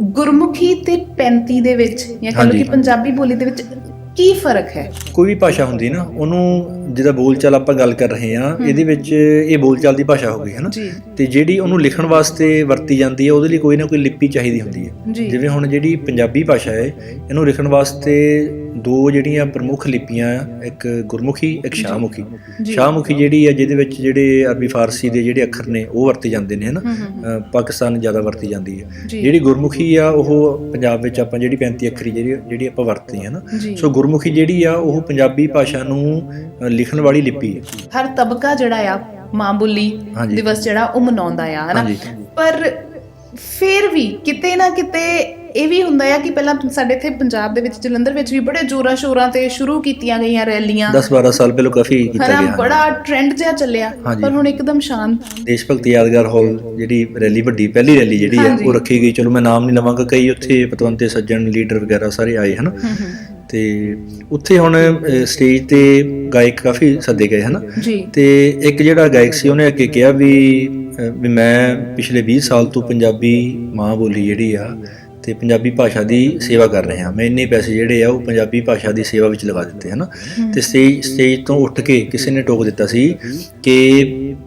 ਗੁਰਮੁਖੀ ਤੇ 35 ਦੇ ਵਿੱਚ ਜਾਂ ਕਹ ਲਓ ਹਾਂਜੀ। ਕਿ ਪੰਜਾਬੀ ਬੋਲੀ ਦੇ ਵਿੱਚ ਕੀ ਫ਼ਰਕ ਹੈ? ਕੋਈ ਵੀ ਭਾਸ਼ਾ ਹੁੰਦੀ ਨਾ ਉਹਨੂੰ ਜਿਹਦਾ ਬੋਲਚਾਲ ਆਪਾਂ ਗੱਲ ਕਰ ਰਹੇ ਹਾਂ ਇਹਦੇ ਵਿੱਚ ਇਹ ਬੋਲਚਾਲ ਦੀ ਭਾਸ਼ਾ ਹੋ ਗਈ ਹੈ ਨਾ ਤੇ ਜਿਹੜੀ ਉਹਨੂੰ ਲਿਖਣ ਵਾਸਤੇ ਵਰਤੀ ਜਾਂਦੀ ਹੈ ਉਹਦੇ ਲਈ ਕੋਈ ਨਾ ਕੋਈ ਲਿਪੀ ਚਾਹੀਦੀ ਹੁੰਦੀ ਹੈ। ਜਿਵੇਂ ਹੁਣ ਜਿਹੜੀ ਪੰਜਾਬੀ ਭਾਸ਼ਾ ਹੈ ਇਹਨੂੰ ਲਿਖਣ ਵਾਸਤੇ ਦੋ ਜਿਹੜੀਆਂ ਪ੍ਰਮੁੱਖ ਲਿਪੀਆਂ ਆ ਇੱਕ ਗੁਰਮੁਖੀ ਇੱਕ ਸ਼ਾਹਮੁਖੀ। ਸ਼ਾਹਮੁਖੀ ਜਿਹੜੀ ਹੈ ਜਿਹਦੇ ਵਿੱਚ ਜਿਹੜੇ ਅਰਬੀ ਫਾਰਸੀ ਦੇ ਜਿਹੜੇ ਅੱਖਰ ਨੇ ਉਹ ਵਰਤੇ ਜਾਂਦੇ ਨੇ ਹਨਾ? ਪਾਕਿਸਤਾਨ ਜ਼ਿਆਦਾ ਵਰਤੀ ਜਾਂਦੀ ਹੈ। ਜਿਹੜੀ ਗੁਰਮੁਖੀ ਆ ਉਹ ਪੰਜਾਬ ਵਿੱਚ ਆਪਾਂ ਜਿਹੜੀ 35 ਅੱਖਰੀ ਜਿਹੜੀ ਜਿਹੜੀ ਆਪਾਂ ਵਰਤਦੇ ਹਾਂ ਨਾ ਸੋ ਗੁਰਮੁਖੀ ਜਿਹੜੀ ਆ ਉਹ ਪੰਜਾਬੀ ਭਾਸ਼ਾ ਨੂੰ ਲਿਖਣ ਵਾਲੀ ਲਿਪੀ ਹੈ। ਹਰ ਤਬਕਾ ਜਿਹੜਾ ਆ ਮਾਂ ਬੋਲੀ। ਦਿਵਸ ਜਿਹੜਾ ਉਹ ਮਨਾਉਂਦਾ ਆ ਹਨਾ। ਪਰ ਫਿਰ ਵੀ ਕਿਤੇ ਨਾ ਕਿਤੇ ਇਹ ਵੀ ਹੁੰਦਾ ਆ ਕਿ ਪਹਿਲਾਂ ਸਾਡੇ ਇੱਥੇ ਪੰਜਾਬ ਦੇ ਵਿੱਚ ਜਲੰਧਰ ਵਿੱਚ ਵੀ ਬੜੇ ਜ਼ੋਰਾਂ ਸ਼ੋਰਾਂ ਤੇ ਸ਼ੁਰੂ ਕੀਤੀਆਂ ਗਈਆਂ ਰੈਲੀਆਂ। 10 12 ਸਾਲ ਪਹਿਲਾਂ ਕਾਫੀ ਕੀਤਾ ਗਿਆ। ਬੜਾ ਟ੍ਰੈਂਡ ਜਿਹਾ ਚੱਲਿਆ। ਪਰ ਹੁਣ ਇੱਕਦਮ ਸ਼ਾਂਤ। ਦੇਸ਼ ਭਗਤੀ ਯਾਦਗਾਰ ਹਾਲ ਜਿਹੜੀ ਰੈਲੀ ਵੱਡੀ ਪਹਿਲੀ ਰੈਲੀ ਜਿਹੜੀ ਆ। ਉਹ ਰੱਖੀ ਗਈ। ਚਲੋ ਮੈਂ ਨਾਮ ਨਹੀਂ ਲਵਾਂਗਾ ਕਈ ਉੱਥੇ ਪਤਵੰਤੇ ਸੱਜਣ ਲੀਡਰ ਵਗੈਰਾ ਸਾਰੇ ਆਏ ਹਨ। ਹੂੰ ਹੂੰ ਤੇ ਉੱਥੇ ਹੁਣ ਸਟੇਜ ਤੇ ਗਾਇਕ ਕਾਫੀ ਸੱਦੇ ਗਏ ਹਨ। ਤੇ ਇੱਕ ਜਿਹੜਾ ਗਾਇਕ ਸੀ ਉਹਨੇ ਅੱਗੇ ਕਿਹਾ ਵੀ ਵੀ ਮੈਂ ਪਿਛਲੇ 20 ਸਾਲ ਤੋਂ ਪੰਜਾਬੀ ਮਾਂ ਬੋਲੀ ਜਿਹੜੀ ਆ ਤੇ ਪੰਜਾਬੀ ਭਾਸ਼ਾ ਦੀ ਸੇਵਾ ਕਰ ਰਿਹਾ ਮੈਂ ਇੰਨੇ ਪੈਸੇ ਜਿਹੜੇ ਆ ਉਹ ਪੰਜਾਬੀ ਭਾਸ਼ਾ ਦੀ ਸੇਵਾ ਵਿੱਚ ਲਗਾ ਦਿੱਤੇ ਹਨ? ਤੇ ਸਟੇਜ ਸਟੇਜ ਤੋਂ ਉੱਠ ਕੇ ਕਿਸੇ ਨੇ ਟੋਕ ਦਿੱਤਾ ਸੀ ਕਿ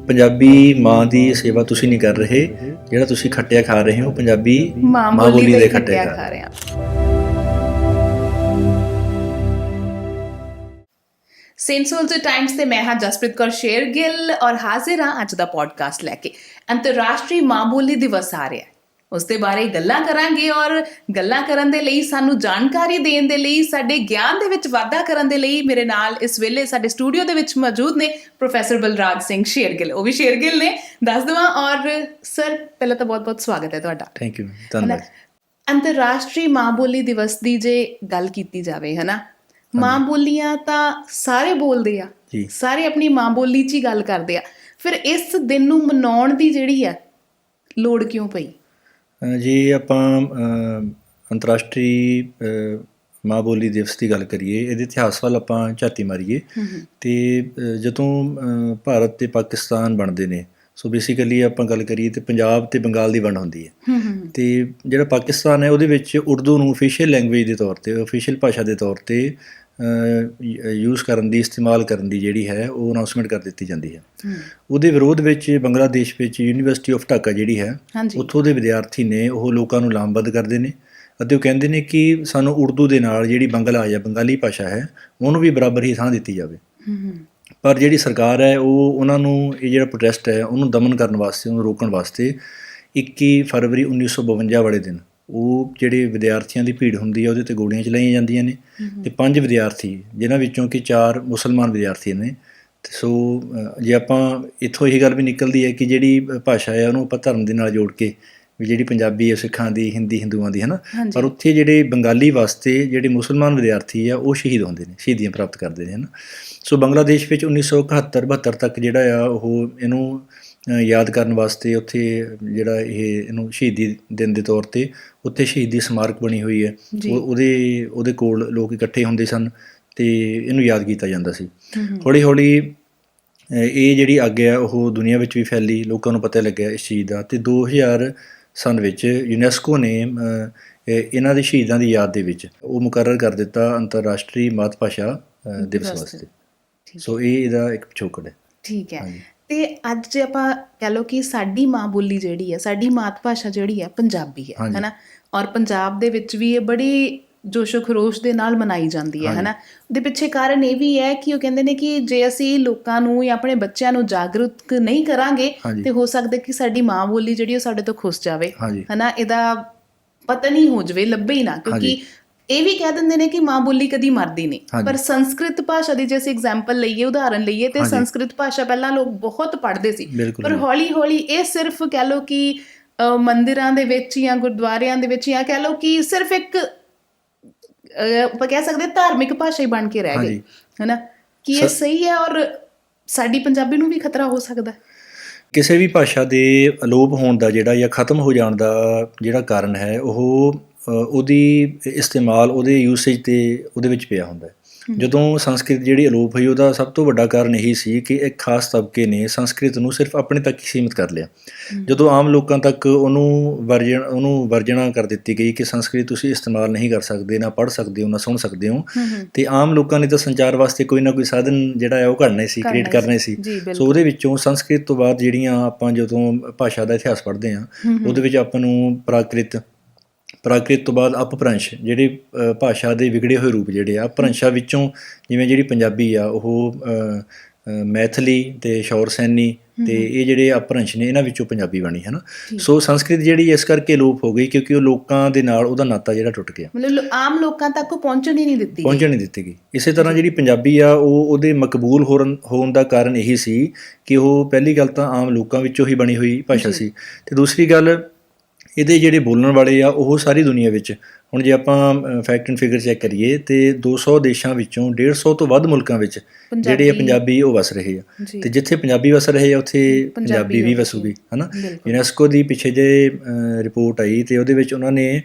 ਪੰਜਾਬੀ ਮਾਂ ਦੀ ਸੇਵਾ ਤੁਸੀਂ ਨਹੀਂ ਕਰ ਰਹੇ ਜਿਹੜਾ ਤੁਸੀਂ ਖੱਟਿਆ ਖਾ ਰਹੇ ਹੋ ਪੰਜਾਬੀ ਮਾਂ ਬੋਲੀ ਦੇ ਖੱਟਿਆ ਖਾ ਰਹੇ ਆ। ਸੈਂਸੋਲਸ ਟਾਈਮਸ ਤੇ ਮੈਂ ਹਾਂ ਜਸਪ੍ਰੀਤ ਕੌਰ ਸ਼ੇਰਗਿੱਲ ਔਰ ਹਾਜ਼ਰ ਹਾਂ ਅੱਜ ਦਾ ਪੋਡਕਾਸਟ ਲੈ ਕੇ। ਅੰਤਰਰਾਸ਼ਟਰੀ ਮਾਂ ਬੋਲੀ ਦਿਵਸ ਆ ਰਿਹਾ ਹੈ। ਉਸ ਦੇ ਬਾਰੇ ਗੱਲਾਂ ਕਰਾਂਗੇ ਔਰ ਗੱਲਾਂ ਕਰਨ ਦੇ ਲਈ ਸਾਨੂੰ ਜਾਣਕਾਰੀ ਦੇਣ ਦੇ ਲਈ ਸਾਡੇ ਗਿਆਨ ਦੇ ਵਿੱਚ ਵਾਧਾ ਕਰਨ ਦੇ ਲਈ ਮੇਰੇ ਨਾਲ ਇਸ ਵੇਲੇ ਸਾਡੇ ਸਟੂਡੀਓ ਦੇ ਵਿੱਚ ਮੌਜੂਦ ਨੇ ਪ੍ਰੋਫੈਸਰ ਬਲਰਾਜ ਸਿੰਘ ਸ਼ੇਰਗਿੱਲ। ਉਹ ਵੀ ਸ਼ੇਰਗਿੱਲ ਨੇ। ਦੱਸ ਦਵਾਂ ਔਰ ਸਰ ਪਹਿਲਾਂ ਤਾਂ ਬਹੁਤ-ਬਹੁਤ ਸਵਾਗਤ ਹੈ ਤੁਹਾਡਾ। ਥੈਂਕ ਯੂ ਧੰਨਵਾਦ। ਅੰਤਰਰਾਸ਼ਟਰੀ ਮਾਂ ਬੋਲੀ ਦਿਵਸ ਦੀ ਜੇ ਗੱਲ ਕੀਤੀ ਜਾਵੇ ਹਨਾ? ਮਾਂ ਬੋਲੀਆਂ ਤਾਂ ਸਾਰੇ ਬੋਲਦੇ ਆ। ਸਾਰੇ ਆਪਣੀ ਮਾਂ ਬੋਲੀ 'ਚ ਹੀ ਗੱਲ ਕਰਦੇ ਆ। ਫਿਰ ਇਸ ਦਿਨ ਨੂੰ ਮਨਾਉਣ ਦੀ ਜਿਹੜੀ ਆ ਲੋੜ ਕਿਉਂ ਪਈ? ਜੇ ਆਪਾਂ ਅੰਤਰਰਾਸ਼ਟਰੀ ਮਾਂ ਬੋਲੀ ਦਿਵਸ ਦੀ ਗੱਲ ਕਰੀਏ ਇਹਦੇ ਇਤਿਹਾਸ ਵੱਲ ਆਪਾਂ ਝਾਤੀ ਮਾਰੀਏ ਤੇ ਜਦੋਂ ਭਾਰਤ ਤੇ ਪਾਕਿਸਤਾਨ ਬਣਦੇ ਨੇ ਸੋ ਬੇਸਿਕਲੀ ਆਪਾਂ ਗੱਲ ਕਰੀਏ ਤੇ ਪੰਜਾਬ ਤੇ ਬੰਗਾਲ ਦੀ ਵੰਡ ਹੁੰਦੀ ਹੂੰ। ਤੇ ਜਿਹੜਾ ਪਾਕਿਸਤਾਨ ਹੈ ਉਹਦੇ ਵਿੱਚ ਉਰਦੂ ਨੂੰ ਅਫੀਸ਼ੀਅਲ ਲੈਂਗੁਏਜ ਦੇ ਤੌਰ ਤੇ ਅਫੀਸ਼ੀਅਲ ਭਾਸ਼ਾ ਦੇ ਤੌਰ ਤੇ ਯੂਜ਼ ਕਰਨ ਦੀ ਇਸਤੇਮਾਲ ਕਰਨ ਦੀ ਜਿਹੜੀ ਹੈ ਉਹ ਅਨਾਉਂਸਮੈਂਟ ਕਰ ਦਿੱਤੀ ਜਾਂਦੀ ਹੈ। ਉਹਦੇ ਵਿਰੋਧ ਵਿੱਚ ਬੰਗਲਾਦੇਸ਼ ਵਿੱਚ ਯੂਨੀਵਰਸਿਟੀ ਆਫ ਢਾਕਾ ਜਿਹੜੀ ਹੈ ਉੱਥੋਂ ਦੇ ਵਿਦਿਆਰਥੀ ਨੇ ਉਹ ਲੋਕਾਂ ਨੂੰ ਲਾਮਬੰਦ ਕਰਦੇ ਨੇ ਅਤੇ ਉਹ ਕਹਿੰਦੇ ਨੇ ਕਿ ਸਾਨੂੰ ਉਰਦੂ ਦੇ ਨਾਲ ਜਿਹੜੀ ਬੰਗਲਾ ਜਾਂ ਬੰਗਾਲੀ ਭਾਸ਼ਾ ਹੈ ਉਹਨੂੰ ਵੀ ਬਰਾਬਰ ਹੀ ਥਾਂ ਦਿੱਤੀ ਜਾਵੇ। ਪਰ ਜਿਹੜੀ ਸਰਕਾਰ ਹੈ ਉਹ ਉਹਨਾਂ ਨੂੰ ਇਹ ਜਿਹੜਾ ਪ੍ਰੋਟੈਸਟ ਹੈ ਉਹਨੂੰ ਦਮਨ ਕਰਨ ਵਾਸਤੇ ਉਹਨੂੰ ਰੋਕਣ ਵਾਸਤੇ 21 ਫਰਵਰੀ 1952 ਵਾਲੇ ਦਿਨ ਉਹ ਜਿਹੜੇ ਵਿਦਿਆਰਥੀਆਂ ਦੀ ਭੀੜ ਹੁੰਦੀ ਹੈ ਉਹਦੇ ਤੇ ਗੋਲੀਆਂ ਚਲਾਈਆਂ ਜਾਂਦੀਆਂ ਨੇ। ਤੇ ਪੰਜ ਵਿਦਿਆਰਥੀ ਜਿਨ੍ਹਾਂ ਵਿੱਚੋਂ ਕਿ ਚਾਰ ਮੁਸਲਮਾਨ ਵਿਦਿਆਰਥੀ ਨੇ। ਤੇ ਸੋ ਜੇ ਆਪਾਂ ਇੱਥੋਂ ਇਹ ਗੱਲ ਵੀ ਨਿਕਲਦੀ ਹੈ ਕਿ ਜਿਹੜੀ ਭਾਸ਼ਾ ਹੈ ਉਹਨੂੰ ਆਪਾਂ ਧਰਮ ਦੇ ਨਾਲ ਜੋੜ ਕੇ ਵੀ ਜਿਹੜੀ ਪੰਜਾਬੀ ਹੈ ਸਿੱਖਾਂ ਦੀ ਹਿੰਦੀ ਹਿੰਦੂਆਂ ਦੀ ਹੈ ਨਾ ਪਰ ਉੱਥੇ ਜਿਹੜੇ ਬੰਗਾਲੀ ਵਾਸਤੇ ਜਿਹੜੇ ਮੁਸਲਮਾਨ ਵਿਦਿਆਰਥੀ ਆ ਉਹ ਸ਼ਹੀਦ ਹੁੰਦੇ ਨੇ ਸ਼ਹੀਦੀਆਂ ਪ੍ਰਾਪਤ ਕਰਦੇ ਨੇ ਹਨ? ਸੋ ਬੰਗਲਾਦੇਸ਼ ਵਿੱਚ 1971 72 ਤੱਕ ਜਿਹੜਾ ਆ ਉਹ ਇਹਨੂੰ ਯਾਦ ਕਰਨ ਵਾਸਤੇ ਉੱਥੇ ਜਿਹੜਾ ਇਹ ਇਹਨੂੰ ਸ਼ਹੀਦੀ ਦਿਨ ਦੇ ਤੌਰ ਤੇ ਉੱਥੇ ਸ਼ਹੀਦੀ ਸਮਾਰਕ ਬਣੀ ਹੋਈ ਹੈ। ਉਹ- ਉਹਦੇ ਉਹਦੇ ਕੋਲ ਲੋਕ ਇਕੱਠੇ ਹੁੰਦੇ ਸਨ ਤੇ ਇਹਨੂੰ ਯਾਦ ਕੀਤਾ ਜਾਂਦਾ ਸੀ। ਹੌਲੀ ਹੌਲੀ ਇਹ ਜਿਹੜੀ ਅੱਗ ਹੈ ਉਹ ਦੁਨੀਆ ਵਿੱਚ ਵੀ ਫੈਲੀ ਲੋਕਾਂ ਨੂੰ ਪਤਾ ਲੱਗਿਆ ਇਸ ਚੀਜ਼ ਦਾ ਤੇ 2000 ਸਨ ਵਿੱਚ ਯੂਨੈਸਕੋ ਨੇ ਇਹਨਾਂ ਦੇ ਸ਼ਹੀਦਾਂ ਦੀ ਯਾਦ ਦੇ ਵਿੱਚ ਉਹ ਮੁਕਰਰ ਕਰ ਦਿੱਤਾ ਅੰਤਰਰਾਸ਼ਟਰੀ ਮਾਤ ਭਾਸ਼ਾ ਦਿਵਸ। ਵਾਸਤੇ। ਸੋ ਇਹ ਇਹਦਾ ਇੱਕ ਪਿਛੋਕੜ ਹੈ। ਠੀਕ ਹੈ। ਤੇ ਅੱਜ ਜੇ ਆਪਾਂ ਕਹ ਲਓ ਕਿ ਸਾਡੀ ਮਾਂ ਬੋਲੀ ਜਿਹੜੀ ਹੈ ਸਾਡੀ ਮਾਤ ਭਾਸ਼ਾ ਜਿਹੜੀ ਹੈ ਪੰਜਾਬੀ ਹੈ। ਹੈਨਾ ਔਰ ਪੰਜਾਬ ਦੇ ਵਿੱਚ ਵੀ ਇਹ ਬੜੀ ਜੋਸ਼ੋ ਖਰੋਸ਼ ਦੇ ਨਾਲ ਮਨਾਈ ਜਾਂਦੀ ਹੈ। ਹੈਨਾ ਦੇ ਪਿੱਛੇ ਕਾਰਨ ਇਹ ਵੀ ਹੈ ਕਿ ਉਹ ਕਹਿੰਦੇ ਨੇ ਕਿ ਜੇ ਅਸੀਂ ਲੋਕਾਂ ਨੂੰ ਜਾਂ ਆਪਣੇ ਬੱਚਿਆਂ ਨੂੰ ਜਾਗਰੂਕ ਨਹੀਂ ਕਰਾਂਗੇ। ਤੇ ਹੋ ਸਕਦਾ ਕਿ ਸਾਡੀ ਮਾਂ ਬੋਲੀ ਜਿਹੜੀ ਉਹ ਸਾਡੇ ਤੋਂ ਖੁੱਸ ਜਾਵੇ ਹਨਾ ਇਹਦਾ ਪਤਾ ਨਹੀਂ ਹੋ ਜਵੇ ਲੱਭੇ ਹੀ ਨਾ ਕਿਉਂਕਿ। ਇਹ ਵੀ ਕਹਿ ਦਿੰਦੇ ਨੇ ਕਿ ਮਾਂ ਬੋਲੀ ਕਦੀ ਮਰਦੀ ਨਹੀਂ। ਪਰ ਸੰਸਕ੍ਰਿਤ ਭਾਸ਼ਾ ਦੀ ਜੇ ਅਸੀਂ ਐਗਜ਼ਾਮਪਲ ਲਈਏ ਉਦਾਹਰਨ ਲਈਏ ਤੇ। ਸੰਸਕ੍ਰਿਤ ਭਾਸ਼ਾ ਪਹਿਲਾਂ ਲੋਕ ਬਹੁਤ ਪੜ੍ਹਦੇ ਸੀ ਪਰ। ਹੌਲੀ ਹੌਲੀ ਇਹ ਸਿਰਫ ਕਹਿ ਲਓ ਕਿ ਮੰਦਿਰਾਂ ਦੇ ਵਿੱਚ ਜਾਂ ਗੁਰਦੁਆਰਿਆਂ ਦੇ ਵਿੱਚ ਜਾਂ ਕਹਿ ਲਓ ਕਿ ਸਿਰਫ ਇੱਕ ਆਪਾਂ ਕਹਿ ਸਕਦੇ ਧਾਰਮਿਕ ਭਾਸ਼ਾ ਹੀ ਬਣ ਕੇ ਰਹਿ ਗਈ। ਹੈਨਾ ਕੀ ਇਹ ਸਹੀ ਹੈ ਔਰ ਸਾਡੀ ਪੰਜਾਬੀ ਨੂੰ ਵੀ ਖਤਰਾ ਹੋ ਸਕਦਾ ਹੈ ਕਿਸੇ ਵੀ ਭਾਸ਼ਾ ਦੇ ਅਲੋਪ ਹੋਣ ਦਾ ਜਿਹੜਾ ਜਾਂ ਖਤਮ ਹੋ ਜਾਣ ਦਾ ਜਿਹੜਾ ਕਾਰਨ ਹੈ ਉਹ ਉਹਦੀ ਇਸਤੇਮਾਲ ਉਹਦੇ ਯੂਸੇਜ ਤੇ ਉਹਦੇ ਵਿੱਚ ਪਿਆ ਹੁੰਦਾ ਹੈ। ਜਦੋਂ ਸੰਸਕ੍ਰਿਤ ਜਿਹੜੀ ਅਲੋਪ ਹੋਈ ਉਹਦਾ ਸਭ ਤੋਂ ਵੱਡਾ ਕਾਰਨ ਇਹੀ ਸੀ ਕਿ ਇੱਕ ਖਾਸ ਤਬਕੇ ਨੇ ਸੰਸਕ੍ਰਿਤ ਨੂੰ ਸਿਰਫ ਆਪਣੇ ਤੱਕ ਹੀ ਸੀਮਿਤ ਕਰ ਲਿਆ। ਜਦੋਂ ਆਮ ਲੋਕਾਂ ਤੱਕ ਉਹਨੂੰ ਵਰਜਣ ਉਹਨੂੰ ਵਰਜਣਾ ਕਰ ਦਿੱਤੀ ਗਈ ਕਿ ਸੰਸਕ੍ਰਿਤ ਤੁਸੀਂ ਇਸਤੇਮਾਲ ਨਹੀਂ ਕਰ ਸਕਦੇ ਨਾ ਪੜ੍ਹ ਸਕਦੇ ਹੋ ਨਾ ਸੁਣ ਸਕਦੇ ਹੋ ਤੇ ਆਮ ਲੋਕਾਂ ਨੇ ਤਾਂ ਸੰਚਾਰ ਵਾਸਤੇ ਕੋਈ ਨਾ ਕੋਈ ਸਾਧਨ ਜਿਹੜਾ ਹੈ ਉਹ ਘੜਨੇ ਸੀ ਕ੍ਰੀਏਟ ਕਰਨਾ ਸੀ। ਸੋ। ਉਹਦੇ ਵਿੱਚੋਂ ਸੰਸਕ੍ਰਿਤ ਤੋਂ ਬਾਅਦ ਜਿਹੜੀਆਂ ਆਪਾਂ ਜਦੋਂ ਭਾਸ਼ਾ ਦਾ ਇਤਿਹਾਸ ਪੜ੍ਹਦੇ ਹੂੰ। ਉਹਦੇ ਵਿੱਚ ਆਪਾਂ ਨੂੰ ਪ੍ਰਾਕ੍ਰਿਤ ਪ੍ਰਾਕ੍ਰਿਤ ਤੋਂ ਬਾਅਦ ਅਪਭ੍ਰੰਸ਼ ਜਿਹੜੇ ਭਾਸ਼ਾ ਦੇ ਵਿਗੜੇ ਹੋਏ ਰੂਪ ਜਿਹੜੇ ਆ ਅਪਭ੍ਰੰਸ਼ਾਂ ਵਿੱਚੋਂ ਜਿਵੇਂ ਜਿਹੜੀ ਪੰਜਾਬੀ ਆ ਉਹ ਮੈਥਲੀ ਤੇ ਸ਼ੌਰਸੈਨੀ ਤੇ ਇਹ ਜਿਹੜੇ ਅਪਭ੍ਰੰਸ਼ ਨੇ ਇਹਨਾਂ ਵਿੱਚੋਂ ਪੰਜਾਬੀ ਬਣੀ ਹੈ ਨਾ। ਸੋ ਸੰਸਕ੍ਰਿਤ ਜਿਹੜੀ ਇਸ ਕਰਕੇ ਲੋਪ ਹੋ ਗਈ ਕਿਉਂਕਿ ਉਹ ਲੋਕਾਂ ਦੇ ਨਾਲ ਉਹਦਾ ਨਾਤਾ ਜਿਹੜਾ ਟੁੱਟ ਗਿਆ ਮਤਲਬ ਆਮ ਲੋਕਾਂ ਤੱਕ ਉਹ ਪਹੁੰਚਣ ਹੀ ਨਹੀਂ ਦਿੱਤੀ। ਪਹੁੰਚਣ ਨਹੀਂ ਦਿੱਤੀ ਗਈ ਇਸੇ ਤਰ੍ਹਾਂ ਜਿਹੜੀ ਪੰਜਾਬੀ ਆ ਉਹ ਉਹਦੇ ਮਕਬੂਲ ਹੋਣ ਹੋਣ ਦਾ ਕਾਰਨ ਇਹੀ ਸੀ ਕਿ ਉਹ ਪਹਿਲੀ ਗੱਲ ਤਾਂ ਆਮ ਲੋਕਾਂ ਵਿੱਚੋਂ ਹੀ ਬਣੀ ਹੋਈ ਭਾਸ਼ਾ। ਸੀ ਤੇ ਦੂਸਰੀ ਗੱਲ ਇਹਦੇ ਜਿਹੜੇ ਬੋਲਣ ਵਾਲੇ ਆ ਉਹ ਸਾਰੀ ਦੁਨੀਆ ਵਿੱਚ। ਹੁਣ ਜੇ ਆਪਾਂ ਫੈਕਟ ਐਂਡ ਫਿਗਰ ਚੈੱਕ ਕਰੀਏ ਤੇ 200 ਦੇਸ਼ਾਂ ਵਿੱਚੋਂ 150 ਤੋਂ ਵੱਧ ਮੁਲਕਾਂ ਵਿੱਚ ਜਿਹੜੇ ਪੰਜਾਬੀ ਉਹ ਵਸ ਰਹੇ ਆ। ਤੇ ਜਿੱਥੇ ਪੰਜਾਬੀ ਵਸ ਰਹੇ ਆ ਉੱਥੇ ਪੰਜਾਬੀ ਵੀ। ਵਸੂਗੀ ਹਨਾ? ਯੂਨੈਸਕੋ ਦੀ ਪਿੱਛੇ ਜੇ ਰਿਪੋਰਟ ਆਈ ਤੇ ਉਹਦੇ ਵਿੱਚ ਉਹਨਾਂ ਨੇ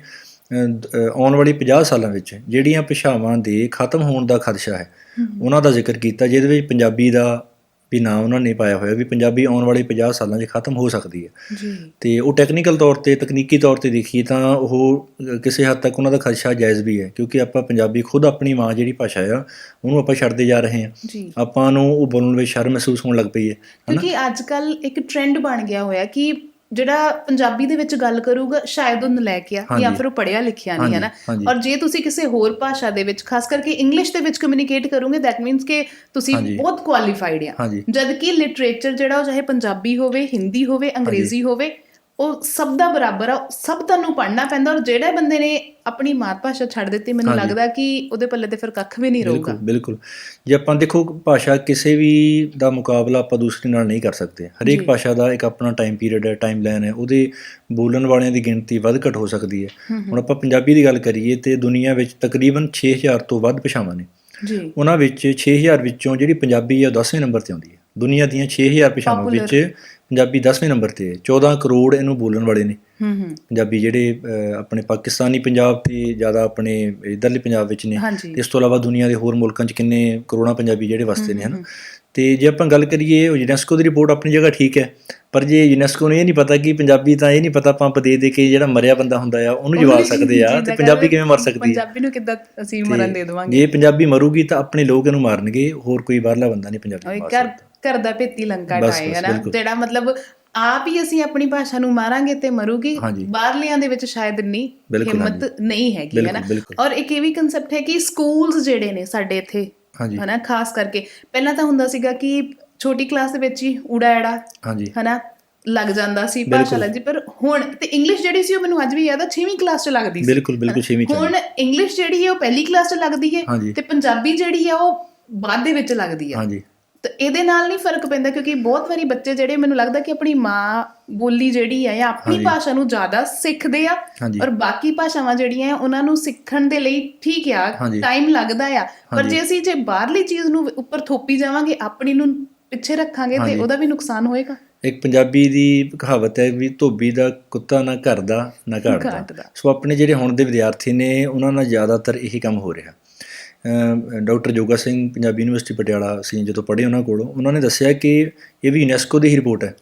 ਆਉਣ ਵਾਲੀ 50 ਸਾਲਾਂ ਵਿੱਚ ਜਿਹੜੀਆਂ ਭਾਸ਼ਾਵਾਂ ਦੇ ਖਤਮ ਹੋਣ ਦਾ ਖਦਸ਼ਾ ਹੂੰ। ਉਹਨਾਂ ਦਾ ਜ਼ਿਕਰ ਕੀਤਾ ਜਿਹਦੇ ਵਿੱਚ ਪੰਜਾਬੀ ਦਾ ਵੀ ਨਾਮ ਉਹਨਾਂ ਨੇ ਪਾਇਆ ਹੋਇਆ ਵੀ ਪੰਜਾਬੀ ਆਉਣ ਵਾਲੇ 50 ਸਾਲਾਂ 'ਚ ਖਤਮ ਹੋ ਸਕਦੀ ਹੈ। ਜੀ। ਤੇ ਉਹ ਟੈਕਨੀਕਲ ਤੌਰ ਤੇ ਤਕਨੀਕੀ ਤੌਰ ਤੇ ਦੇਖੀਏ ਤਾਂ ਉਹ ਕਿਸੇ ਹੱਦ ਤੱਕ ਉਹਨਾਂ ਦਾ ਖਦਸ਼ਾ ਜਾਇਜ਼ ਵੀ ਹੈ ਕਿਉਂਕਿ ਆਪਾਂ ਪੰਜਾਬੀ ਖੁਦ ਆਪਣੀ ਮਾਂ ਜਿਹੜੀ ਭਾਸ਼ਾ ਆ ਉਹਨੂੰ ਆਪਾਂ ਛੱਡਦੇ ਜਾ ਰਹੇ ਹਾਂ। ਆਪਾਂ ਨੂੰ ਉਹ ਬੋਲਣ ਵਿੱਚ ਸ਼ਰਮ ਮਹਿਸੂਸ ਹੋਣ ਲੱਗ ਪਈ ਹੈ ਕਿਉਂਕਿ ਅੱਜ ਕੱਲ ਇੱਕ ਟ੍ਰੈਂਡ ਬਣ ਗਿਆ ਹੋਇਆ ਕਿ ਜਿਹੜਾ ਪੰਜਾਬੀ ਦੇ ਵਿੱਚ ਗੱਲ ਕਰੂਗਾ ਸ਼ਾਇਦ ਉਹ ਨਲਾਇਕ ਆ ਹਾਂਜੀ। ਜਾਂ ਫਿਰ ਉਹ ਪੜਿਆ ਲਿਖਿਆ ਨਹੀਂ ਹੈ ਨਾ ਔਰ ਜੇ ਤੁਸੀਂ ਕਿਸੇ ਹੋਰ ਭਾਸ਼ਾ ਦੇ ਵਿੱਚ ਖਾਸ ਕਰਕੇ ਇੰਗਲਿਸ਼ ਦੇ ਵਿੱਚ ਕਮਿਊਨੀਕੇਟ ਕਰੋਗੇ ਦੈਟ ਮੀਨਸ ਕਿ ਤੁਸੀਂ। ਬਹੁਤ ਕੁਆਲੀਫਾਈਡ ਆ। ਹਾਂਜੀ। ਜਦ ਕਿ ਲਿਟਰੇਚਰ ਜਿਹੜਾ ਉਹ ਚਾਹੇ ਪੰਜਾਬੀ ਹੋਵੇ ਹਿੰਦੀ ਹੋਵੇ ਅੰਗਰੇਜ਼ੀ ਹੋਵੇ ਉਹ ਸਭ ਦਾ ਬਰਾਬਰ ਆ ਸਭ ਤੁਹਾਨੂੰ ਪੜ੍ਹਨਾ ਪੈਂਦਾ ਔਰ ਜਿਹੜੇ ਬੰਦੇ ਨੇ ਆਪਣੀ ਮਾਤ ਭਾਸ਼ਾ ਛੱਡ ਦਿੱਤੀ ਮੈਨੂੰ। ਲੱਗਦਾ ਕਿ ਉਹਦੇ ਪੱਲੇ ਤੇ ਫਿਰ ਕੱਖ ਵੀ ਨਹੀਂ ਰਹੂਗਾ। ਬਿਲਕੁਲ। ਜੇ ਆਪਾਂ ਦੇਖੋ ਭਾਸ਼ਾ ਕਿਸੇ ਵੀ ਦਾ ਮੁਕਾਬਲਾ ਆਪਾਂ ਦੂਸਰੀ ਨਾਲ ਨਹੀਂ ਕਰ ਸਕਦੇ। ਹਰੇਕ। ਭਾਸ਼ਾ ਦਾ ਇੱਕ ਆਪਣਾ ਟਾਈਮ ਪੀਰੀਅਡ ਹੈ ਟਾਈਮ ਲਾਈਨ ਹੈ ਉਹਦੇ ਬੋਲਣ ਵਾਲਿਆਂ ਦੀ ਗਿਣਤੀ ਵੱਧ ਘਟ ਹੋ ਸਕਦੀ ਹੈ। ਹੁਣ ਆਪਾਂ ਪੰਜਾਬੀ ਦੀ ਗੱਲ ਕਰੀਏ ਤੇ ਦੁਨੀਆ ਵਿੱਚ ਤਕਰੀਬਨ 6000 ਤੋਂ ਵੱਧ ਭਾਸ਼ਾਵਾਂ ਨੇ। ਜੀ। ਉਹਨਾਂ ਵਿੱਚ 6000 ਵਿੱਚੋਂ ਜਿਹੜੀ ਪੰਜਾਬੀ ਹੈ ਉਹ 10ਵੇਂ ਨੰਬਰ ਤੇ ਆਉਂਦੀ ਹੈ। ਦੁਨੀਆ ਦੀਆਂ 6000 ਭਾਸ਼ਾਵਾਂ। ਵਿੱਚ ਪੰਜਾਬੀ 10ਵੇਂ ਨੰਬਰ ਤੇ ਹੈ। 14 ਕਰੋੜ ਇਹਨੂੰ ਬੋਲਣ ਵਾਲੇ ਨੇ। ਹੂੰ ਹੂੰ। ਪੰਜਾਬੀ ਜਿਹੜੇ ਆਪਣੇ ਪਾਕਿਸਤਾਨੀ ਪੰਜਾਬ ਤੇ ਜ਼ਿਆਦਾ ਆਪਣੇ ਇਧਰਲੇ ਪੰਜਾਬ ਵਿੱਚ ਨੇ। ਇਸ ਤੋਂ ਇਲਾਵਾ ਦੁਨੀਆ ਦੇ ਹੋਰ ਮੁਲਕਾਂ 'ਚ ਕਿੰਨੇ ਕਰੋੜਾਂ ਪੰਜਾਬੀ ਜਿਹੜੇ ਵਸਦੇ ਨੇ ਹਨ? ਤੇ ਜੇ ਆਪਾਂ ਗੱਲ ਕਰੀਏ ਯੂਨੈਸਕੋ ਦੀ ਰਿਪੋਰਟ ਆਪਣੀ ਜਗ੍ਹਾ ਠੀਕ ਹੈ। ਪਰ ਜੇ ਯੂਨੈਸਕੋ ਨੂੰ ਇਹ ਨਹੀਂ ਪਤਾ ਕਿ ਪੰਜਾਬੀ ਤਾਂ ਇਹ ਨਹੀਂ ਪਤਾ ਪੰਪ ਦੇ ਦੇ ਕੇ ਜਿਹੜਾ ਮਰਿਆ ਬੰਦਾ ਹੁੰਦਾ ਆ ਉਹਨੂੰ ਜਵਾਬ ਸਕਦੇ ਆ। ਤੇ ਪੰਜਾਬੀ ਕਿਵੇਂ ਮਰ ਸਕਦੀ ਹੈ ਪੰਜਾਬੀ ਨੂੰ ਕਿੱਦਾਂ ਅਸੀਂ ਮਰਨ ਦੇ ਦੇਵਾਂਗੇ? ਜੇ ਪੰਜਾਬੀ ਮਰੂਗੀ ਤਾਂ ਆਪਣੇ ਲੋਕ ਇਹਨੂੰ ਮਾਰਨਗੇ ਹੋਰ ਕੋਈ ਬਾਹਰਲਾ ਬੰਦਾ ਨਹੀਂ ਪੰਜਾਬੀ ਮਾਰ ਸਕਦਾ। ਘਰ ਦਾ ਭੇਤੀ ਲੰਕਾ ਟਾਏ ਹੈ ਨਾ। ਜਿਹੜਾ ਮਤਲਬ ਆਪ ਹੀ ਅਸੀਂ ਆਪਣੀ ਭਾਸ਼ਾ ਨੂੰ ਮਾਰਾਂਗੇ ਤੇ ਮਰੂਗੀ। ਬਾਹਰਲਿਆਂ ਦੇ ਵਿੱਚ ਸ਼ਾਇਦ ਨਹੀਂ ਹਿੰਮਤ ਨਹੀਂ ਹੈਗੀ ਹੈ ਨਾ ਔਰ ਇੱਕ ਇਹ ਵੀ ਕਨਸੈਪਟ ਹੈ ਕਿ ਸਕੂਲਸ ਜਿਹੜੇ ਨੇ ਸਾਡੇ ਇੱਥੇ ਹਨਾ ਖਾਸ ਕਰਕੇ ਪਹਿਲਾਂ ਤਾਂ ਹੁੰਦਾ ਸੀਗਾ ਕਿ ਛੋਟੀ ਕਲਾਸ ਦੇ ਵਿੱਚ ਹੀ ਊੜਾ ਐੜਾ ਹਾਂਜੀ। ਹਨਾ ਲੱਗ ਜਾਂਦਾ ਸੀ। ਭਾਸ਼ਾ ਲੱਗ ਜੀ ਪਰ ਹੁਣ ਤੇ ਇੰਗਲਿਸ਼ ਜਿਹੜੀ ਸੀ ਉਹ ਮੈਨੂੰ ਅੱਜ ਵੀ ਯਾਦ ਆ 6ਵੀਂ ਕਲਾਸ 'ਚ ਲੱਗਦੀ ਸੀ ਬਿਲਕੁਲ ਬਿਲਕੁਲ ਛੇਵੀਂ ਚ ਹੁਣ ਇੰਗਲਿਸ਼ ਜਿਹੜੀ ਹੈ ਉਹ ਪਹਿਲੀ ਕਲਾਸ 'ਚ ਲੱਗਦੀ ਹੈ ਤੇ ਪੰਜਾਬੀ ਜਿਹੜੀ ਹੈ ਉਹ ਬਾਅਦ ਦੇ ਵਿੱਚ ਲੱਗਦੀ ਹੈ ਹਾਂਜੀ। ਤੇ ਇਹਦੇ ਨਾਲ ਨਹੀਂ ਫ਼ਰਕ ਪੈਂਦਾ ਕਿਉਂਕਿ ਬਹੁਤ ਵਾਰੀ ਬੱਚੇ ਜਿਹੜੇ ਮੈਨੂੰ ਲੱਗਦਾ ਕਿ ਆਪਣੀ ਮਾਂ ਬੋਲੀ ਜਿਹੜੀ ਹੈ ਜਾਂ ਆਪਣੀ। ਭਾਸ਼ਾ ਨੂੰ ਜ਼ਿਆਦਾ ਸਿੱਖਦੇ ਆ ਔਰ ਬਾਕੀ ਭਾਸ਼ਾਵਾਂ ਜਿਹੜੀਆਂ ਉਹਨਾਂ ਨੂੰ ਸਿੱਖਣ ਦੇ ਲਈ ਠੀਕ ਆ। ਟਾਈਮ ਲੱਗਦਾ ਆ ਪਰ। ਜੇ ਅਸੀਂ ਜੇ ਬਾਹਰਲੀ ਚੀਜ਼ ਨੂੰ ਉੱਪਰ ਥੋਪੀ ਜਾਵਾਂਗੇ ਆਪਣੀ ਨੂੰ ਪਿੱਛੇ ਰੱਖਾਂਗੇ ਤੇ। ਉਹਦਾ ਵੀ ਨੁਕਸਾਨ ਹੋਏਗਾ ਇੱਕ ਪੰਜਾਬੀ ਦੀ ਕਹਾਵਤ ਹੈ ਵੀ ਧੋਬੀ ਦਾ ਕੁੱਤਾ ਨਾ ਘਰ ਦਾ ਨਾ ਘਾਟ ਦਾ। ਸੋ ਆਪਣੇ ਜਿਹੜੇ ਹੁਣ ਦੇ ਵਿਦਿਆਰਥੀ ਨੇ ਉਹਨਾਂ ਨਾਲ ਜ਼ਿਆਦਾਤਰ ਇਹੀ ਕੰਮ ਹੋ ਰਿਹਾ ਡਾਕਟਰ ਜੋਗਾ ਸਿੰਘ ਪੰਜਾਬੀ ਯੂਨੀਵਰਸਿਟੀ ਪਟਿਆਲਾ ਅਸੀਂ ਜਦੋਂ ਪੜ੍ਹੇ ਉਹਨਾਂ ਕੋਲੋਂ ਉਹਨਾਂ ਨੇ ਦੱਸਿਆ ਕਿ ਇਹ ਵੀ ਯੂਨੈਸਕੋ ਦੀ ਹੀ ਰਿਪੋਰਟ ਹੈ।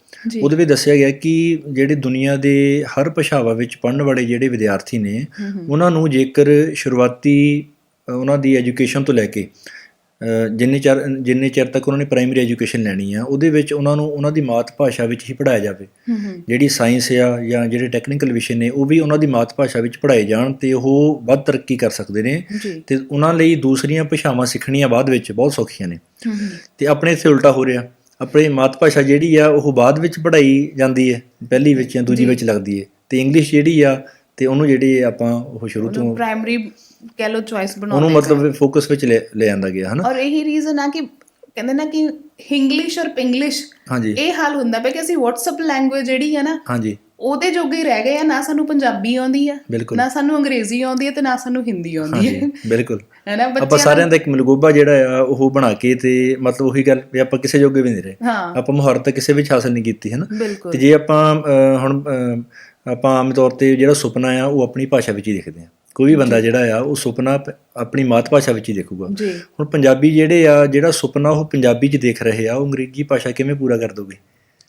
ਉਹਦੇ ਵਿੱਚ ਦੱਸਿਆ ਗਿਆ ਕਿ ਜਿਹੜੇ ਦੁਨੀਆ ਦੇ ਹਰ ਭਾਸ਼ਾਵਾਂ ਵਿੱਚ ਪੜ੍ਹਨ ਵਾਲੇ ਜਿਹੜੇ ਵਿਦਿਆਰਥੀ ਨੇ ਉਹਨਾਂ ਨੂੰ ਜੇਕਰ ਸ਼ੁਰੂਆਤੀ ਉਹਨਾਂ ਦੀ ਐਜੂਕੇਸ਼ਨ ਤੋਂ ਲੈ ਕੇ ਜਿੰਨੇ ਚਿਰ ਜਿੰਨੇ ਚਿਰ ਤੱਕ ਉਹਨਾਂ ਨੇ ਪ੍ਰਾਇਮਰੀ ਐਜੂਕੇਸ਼ਨ ਲੈਣੀ ਆ ਉਹਦੇ ਵਿੱਚ ਉਹਨਾਂ ਨੂੰ ਉਹਨਾਂ ਦੀ ਮਾਤ ਭਾਸ਼ਾ ਵਿੱਚ ਹੀ ਪੜ੍ਹਾਇਆ ਜਾਵੇ। ਜਿਹੜੀ ਸਾਇੰਸ ਆ ਜਾਂ ਜਿਹੜੇ ਟੈਕਨੀਕਲ ਵਿਸ਼ੇ ਨੇ ਉਹ ਵੀ ਉਹਨਾਂ ਦੀ ਮਾਤ ਭਾਸ਼ਾ ਵਿੱਚ ਪੜ੍ਹਾਏ ਜਾਣ ਤੇ ਉਹ ਵੱਧ ਤਰੱਕੀ ਕਰ ਸਕਦੇ ਨੇ। ਤੇ ਉਹਨਾਂ ਲਈ ਦੂਸਰੀਆਂ ਭਾਸ਼ਾਵਾਂ ਸਿੱਖਣੀਆਂ ਬਾਅਦ ਵਿੱਚ ਬਹੁਤ ਸੌਖੀਆਂ ਨੇ। ਤੇ ਆਪਣੇ ਇੱਥੇ ਉਲਟਾ ਹੋ ਰਿਹਾ। ਆਪਣੀ ਮਾਤ ਭਾਸ਼ਾ ਜਿਹੜੀ ਆ ਉਹ ਬਾਅਦ ਵਿੱਚ ਪੜ੍ਹਾਈ ਜਾਂਦੀ ਹੈ। ਪਹਿਲੀ ਵਿੱਚ ਜਾਂ ਦੂਜੀ। ਵਿੱਚ ਲੱਗਦੀ ਹੈ। ਤੇ ਇੰਗਲਿਸ਼ ਜਿਹੜੀ ਆ ਤੇ ਉਹਨੂੰ ਜਿਹੜੀ ਆਪਾਂ ਉਹ ਸ਼ੁਰੂ ਤੋਂ ਪ੍ਰਾਇਮਰੀ ਕਹਿ ਲੋ ਚੁਆਇਸ ਬਣਾਉਂਦੇ ਉਹਨੂੰ ਮਤਲਬ ਫੋਕਸ ਵਿੱਚ ਲੈ ਜਾਂਦਾ ਗਿਆ ਹਨਾ? ਔਰ ਇਹੀ ਰੀਜ਼ਨ ਆ ਕਿ ਕਹਿੰਦੇ ਨਾ ਕਿ ਇੰਗਲਿਸ਼ ਔਰ ਪਿੰਗਲਿਸ਼ ਹਾਂਜੀ। ਇਹ ਹਾਲ ਹੁੰਦਾ ਪਿਆ ਕਿ ਅਸੀਂ WhatsApp ਲੈਂਗੁਏਜ ਜਿਹੜੀ ਹੈ ਨਾ ਹਾਂਜੀ। ਉਹਦੇ ਜੋਗੇ ਰਹਿ ਗਏ ਆ ਨਾ ਸਾਨੂੰ ਪੰਜਾਬੀ ਆਉਂਦੀ ਆ ਨਾ ਸਾਨੂੰ ਅੰਗਰੇਜ਼ੀ ਆਉਂਦੀ ਹੈ ਤੇ ਨਾ ਸਾਨੂੰ ਹਿੰਦੀ ਆਉਂਦੀ ਹੈ ਹਾਂਜੀ ਬਿਲਕੁਲ। ਹੈ ਨਾ ਆਪਾਂ ਸਾਰਿਆਂ ਦਾ ਇੱਕ ਮਲਗੋਬਾ ਜਿਹੜਾ ਆ ਉਹ ਬਣਾ ਕੇ ਤੇ ਮਤਲਬ ਉਹੀ ਗੱਲ ਵੀ ਆਪਾਂ ਕਿਸੇ ਜੋਗੇ ਵੀ ਨਹੀਂ ਰਹੇ। ਆਪਾਂ ਮੁਹਾਰਤ ਕਿਸੇ ਵਿੱਚ ਹਾਸਲ ਨਹੀਂ ਕੀਤੀ ਹੈ ਨਾ ਬਿਲਕੁਲ। ਤੇ ਜੇ ਆਪਾਂ ਹੁਣ ਆਪਾਂ ਆਮ ਤੌਰ ਤੇ ਜਿਹੜਾ ਸੁਪਨਾ ਆ ਉਹ ਆਪਣੀ ਭਾਸ਼ਾ ਵਿੱਚ ਹੀ ਦੇਖਦੇ ਹਾਂ ਕੋਈ ਵੀ ਬੰਦਾ ਜਿਹੜਾ ਆ ਉਹ ਸੁਪਨਾ ਆਪਣੀ ਮਾਤ ਭਾਸ਼ਾ ਵਿੱਚ ਹੀ ਦੇਖੂਗਾ ਹੁਣ ਪੰਜਾਬੀ ਜਿਹੜੇ ਆ ਜਿਹੜਾ ਸੁਪਨਾ ਉਹ ਪੰਜਾਬੀ 'ਚ ਦੇਖ ਰਹੇ ਆ ਉਹ ਅੰਗਰੇਜ਼ੀ ਭਾਸ਼ਾ ਕਿਵੇਂ ਪੂਰਾ ਕਰ ਦੋਗੇ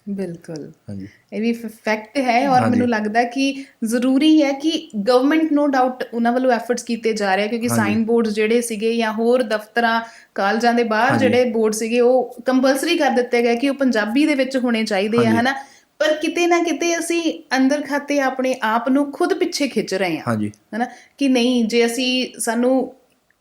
ਬਿਲਕੁਲ ਹਾਂਜੀ ਇਹ ਵੀ ਫੈਕਟ ਹੈ ਔਰ। ਮੈਨੂੰ ਲੱਗਦਾ ਕਿ ਜ਼ਰੂਰੀ ਹੈ ਕਿ ਗਵਰਨਮੈਂਟ ਨੋ ਡਾਊਟ ਉਹਨਾਂ ਵੱਲੋਂ ਐਫਰਟਸ ਕੀਤੇ ਜਾ ਰਹੇ ਆ ਕਿਉਂਕਿ। ਸਾਈਨ ਬੋਰਡਸ ਜਿਹੜੇ ਸੀਗੇ ਜਾਂ ਹੋਰ ਦਫ਼ਤਰਾਂ ਕਾਲਜਾਂ ਦੇ ਬਾਹਰ। ਜਿਹੜੇ ਬੋਰਡ ਸੀਗੇ ਉਹ ਕੰਪਲਸਰੀ ਕਰ ਦਿੱਤੇ ਗਏ ਕਿ ਉਹ ਪੰਜਾਬੀ ਦੇ ਵਿੱਚ ਹੋਣੇ ਚਾਹੀਦੇ ਆ। ਹਨਾ ਪਰ ਕਿਤੇ ਨਾ ਕਿਤੇ ਅਸੀਂ ਅੰਦਰ ਖਾਤੇ ਆਪਣੇ ਆਪ ਨੂੰ ਖੁਦ ਪਿੱਛੇ ਖਿੱਚ ਰਹੇ ਹਾਂ। ਹਾਂਜੀ। ਹਨਾ? ਕਿ ਨਹੀਂ ਜੇ ਅਸੀਂ ਸਾਨੂੰ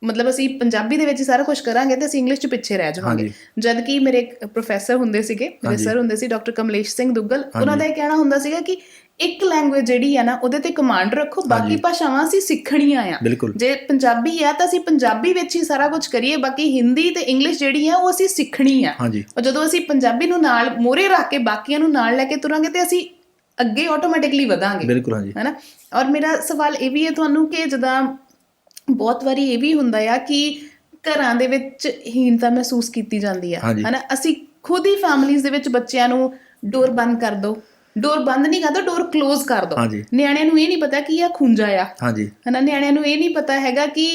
ਮਤਲਬ ਅਸੀਂ ਪੰਜਾਬੀ ਦੇ ਵਿੱਚ ਸਾਰਾ ਕੁਝ ਕਰਾਂਗੇ ਤੇ ਅਸੀਂ ਇੰਗਲਿਸ਼ 'ਚ ਪਿੱਛੇ ਰਹਿ ਜਾਵਾਂਗੇ। ਜਦ ਕਿ ਮੇਰੇ ਪ੍ਰੋਫੈਸਰ ਹੁੰਦੇ ਸੀਗੇ ਮੇਰੇ। ਸਰ ਹੁੰਦੇ ਸੀ ਡਾਕਟਰ ਕਮਲੇਸ਼ ਸਿੰਘ ਦੁੱਗਲ। ਉਹਨਾਂ ਦਾ ਇਹ ਕਹਿਣਾ ਹੁੰਦਾ ਸੀਗਾ ਕਿ ਇੱਕ ਲੈਂਗੁਏਜ ਜਿਹੜੀ ਆ ਨਾ ਉਹਦੇ ਤੇ ਕਮਾਂਡ ਰੱਖੋ ਬਾਕੀ। ਭਾਸ਼ਾਵਾਂ ਅਸੀਂ ਸਿੱਖਣੀਆਂ ਆ। ਜੇ ਪੰਜਾਬੀ ਆ ਤਾਂ ਅਸੀਂ ਪੰਜਾਬੀ ਵਿੱਚ ਹੀ ਸਾਰਾ ਕੁਝ ਕਰੀਏ ਬਾਕੀ ਹਿੰਦੀ ਤੇ ਇੰਗਲਿਸ਼ ਜਿਹੜੀ ਆ ਉਹ ਅਸੀਂ ਸਿੱਖਣੀ ਆ। ਔਰ ਜਦੋਂ ਅਸੀਂ ਪੰਜਾਬੀ ਨੂੰ ਨਾਲ ਮੋਰੇ ਰੱਖ ਕੇ ਬਾਕੀਆਂ ਨੂੰ ਨਾਲ ਲੈ ਕੇ ਤੁਰਾਂਗੇ ਤੇ ਅਸੀਂ ਅੱਗੇ ਆਟੋਮੈਟਿਕਲੀ ਵਧਾਂਗੇ। ਬਿਲਕੁਲ ਹਾਂਜੀ। ਹੈਨਾ? ਔਰ ਮੇਰਾ ਸਵਾਲ ਇਹ ਵੀ ਹੈ ਤੁਹਾਨੂੰ ਕਿ ਜਦਾਂ ਬਹੁਤ ਵਾਰੀ ਇਹ ਵੀ ਹੁੰਦਾ ਆ ਕਿ ਘਰਾਂ ਦੇ ਵਿੱਚ ਹੀਨਤਾ ਮਹਿਸੂਸ ਕੀਤੀ ਜਾਂਦੀ ਆ। ਹੈਨਾ? ਅਸੀਂ ਖੁਦ ਹੀ ਫੈਮਿਲੀਆਂ ਦੇ ਵਿੱਚ ਬੱਚਿਆਂ ਨੂੰ ਡੋਰ ਬੰਦ ਕਰ ਦਿਓ ਡੋਰ ਬੰਦ ਨਹੀਂ ਕਰਦਾ ਡੋਰ ਕਲੋਜ਼ ਕਰ ਦਿਓ ਹਾਂਜੀ। ਨਿਆਣਿਆਂ ਨੂੰ ਇਹ ਨਹੀਂ ਪਤਾ ਕਿ ਇਹ ਖੁੰਝਾ ਆ ਹਾਂਜੀ ਹਨਾ ਨਿਆਣਿਆਂ ਨੂੰ ਇਹ ਨਹੀਂ ਪਤਾ ਹੈਗਾ ਕਿ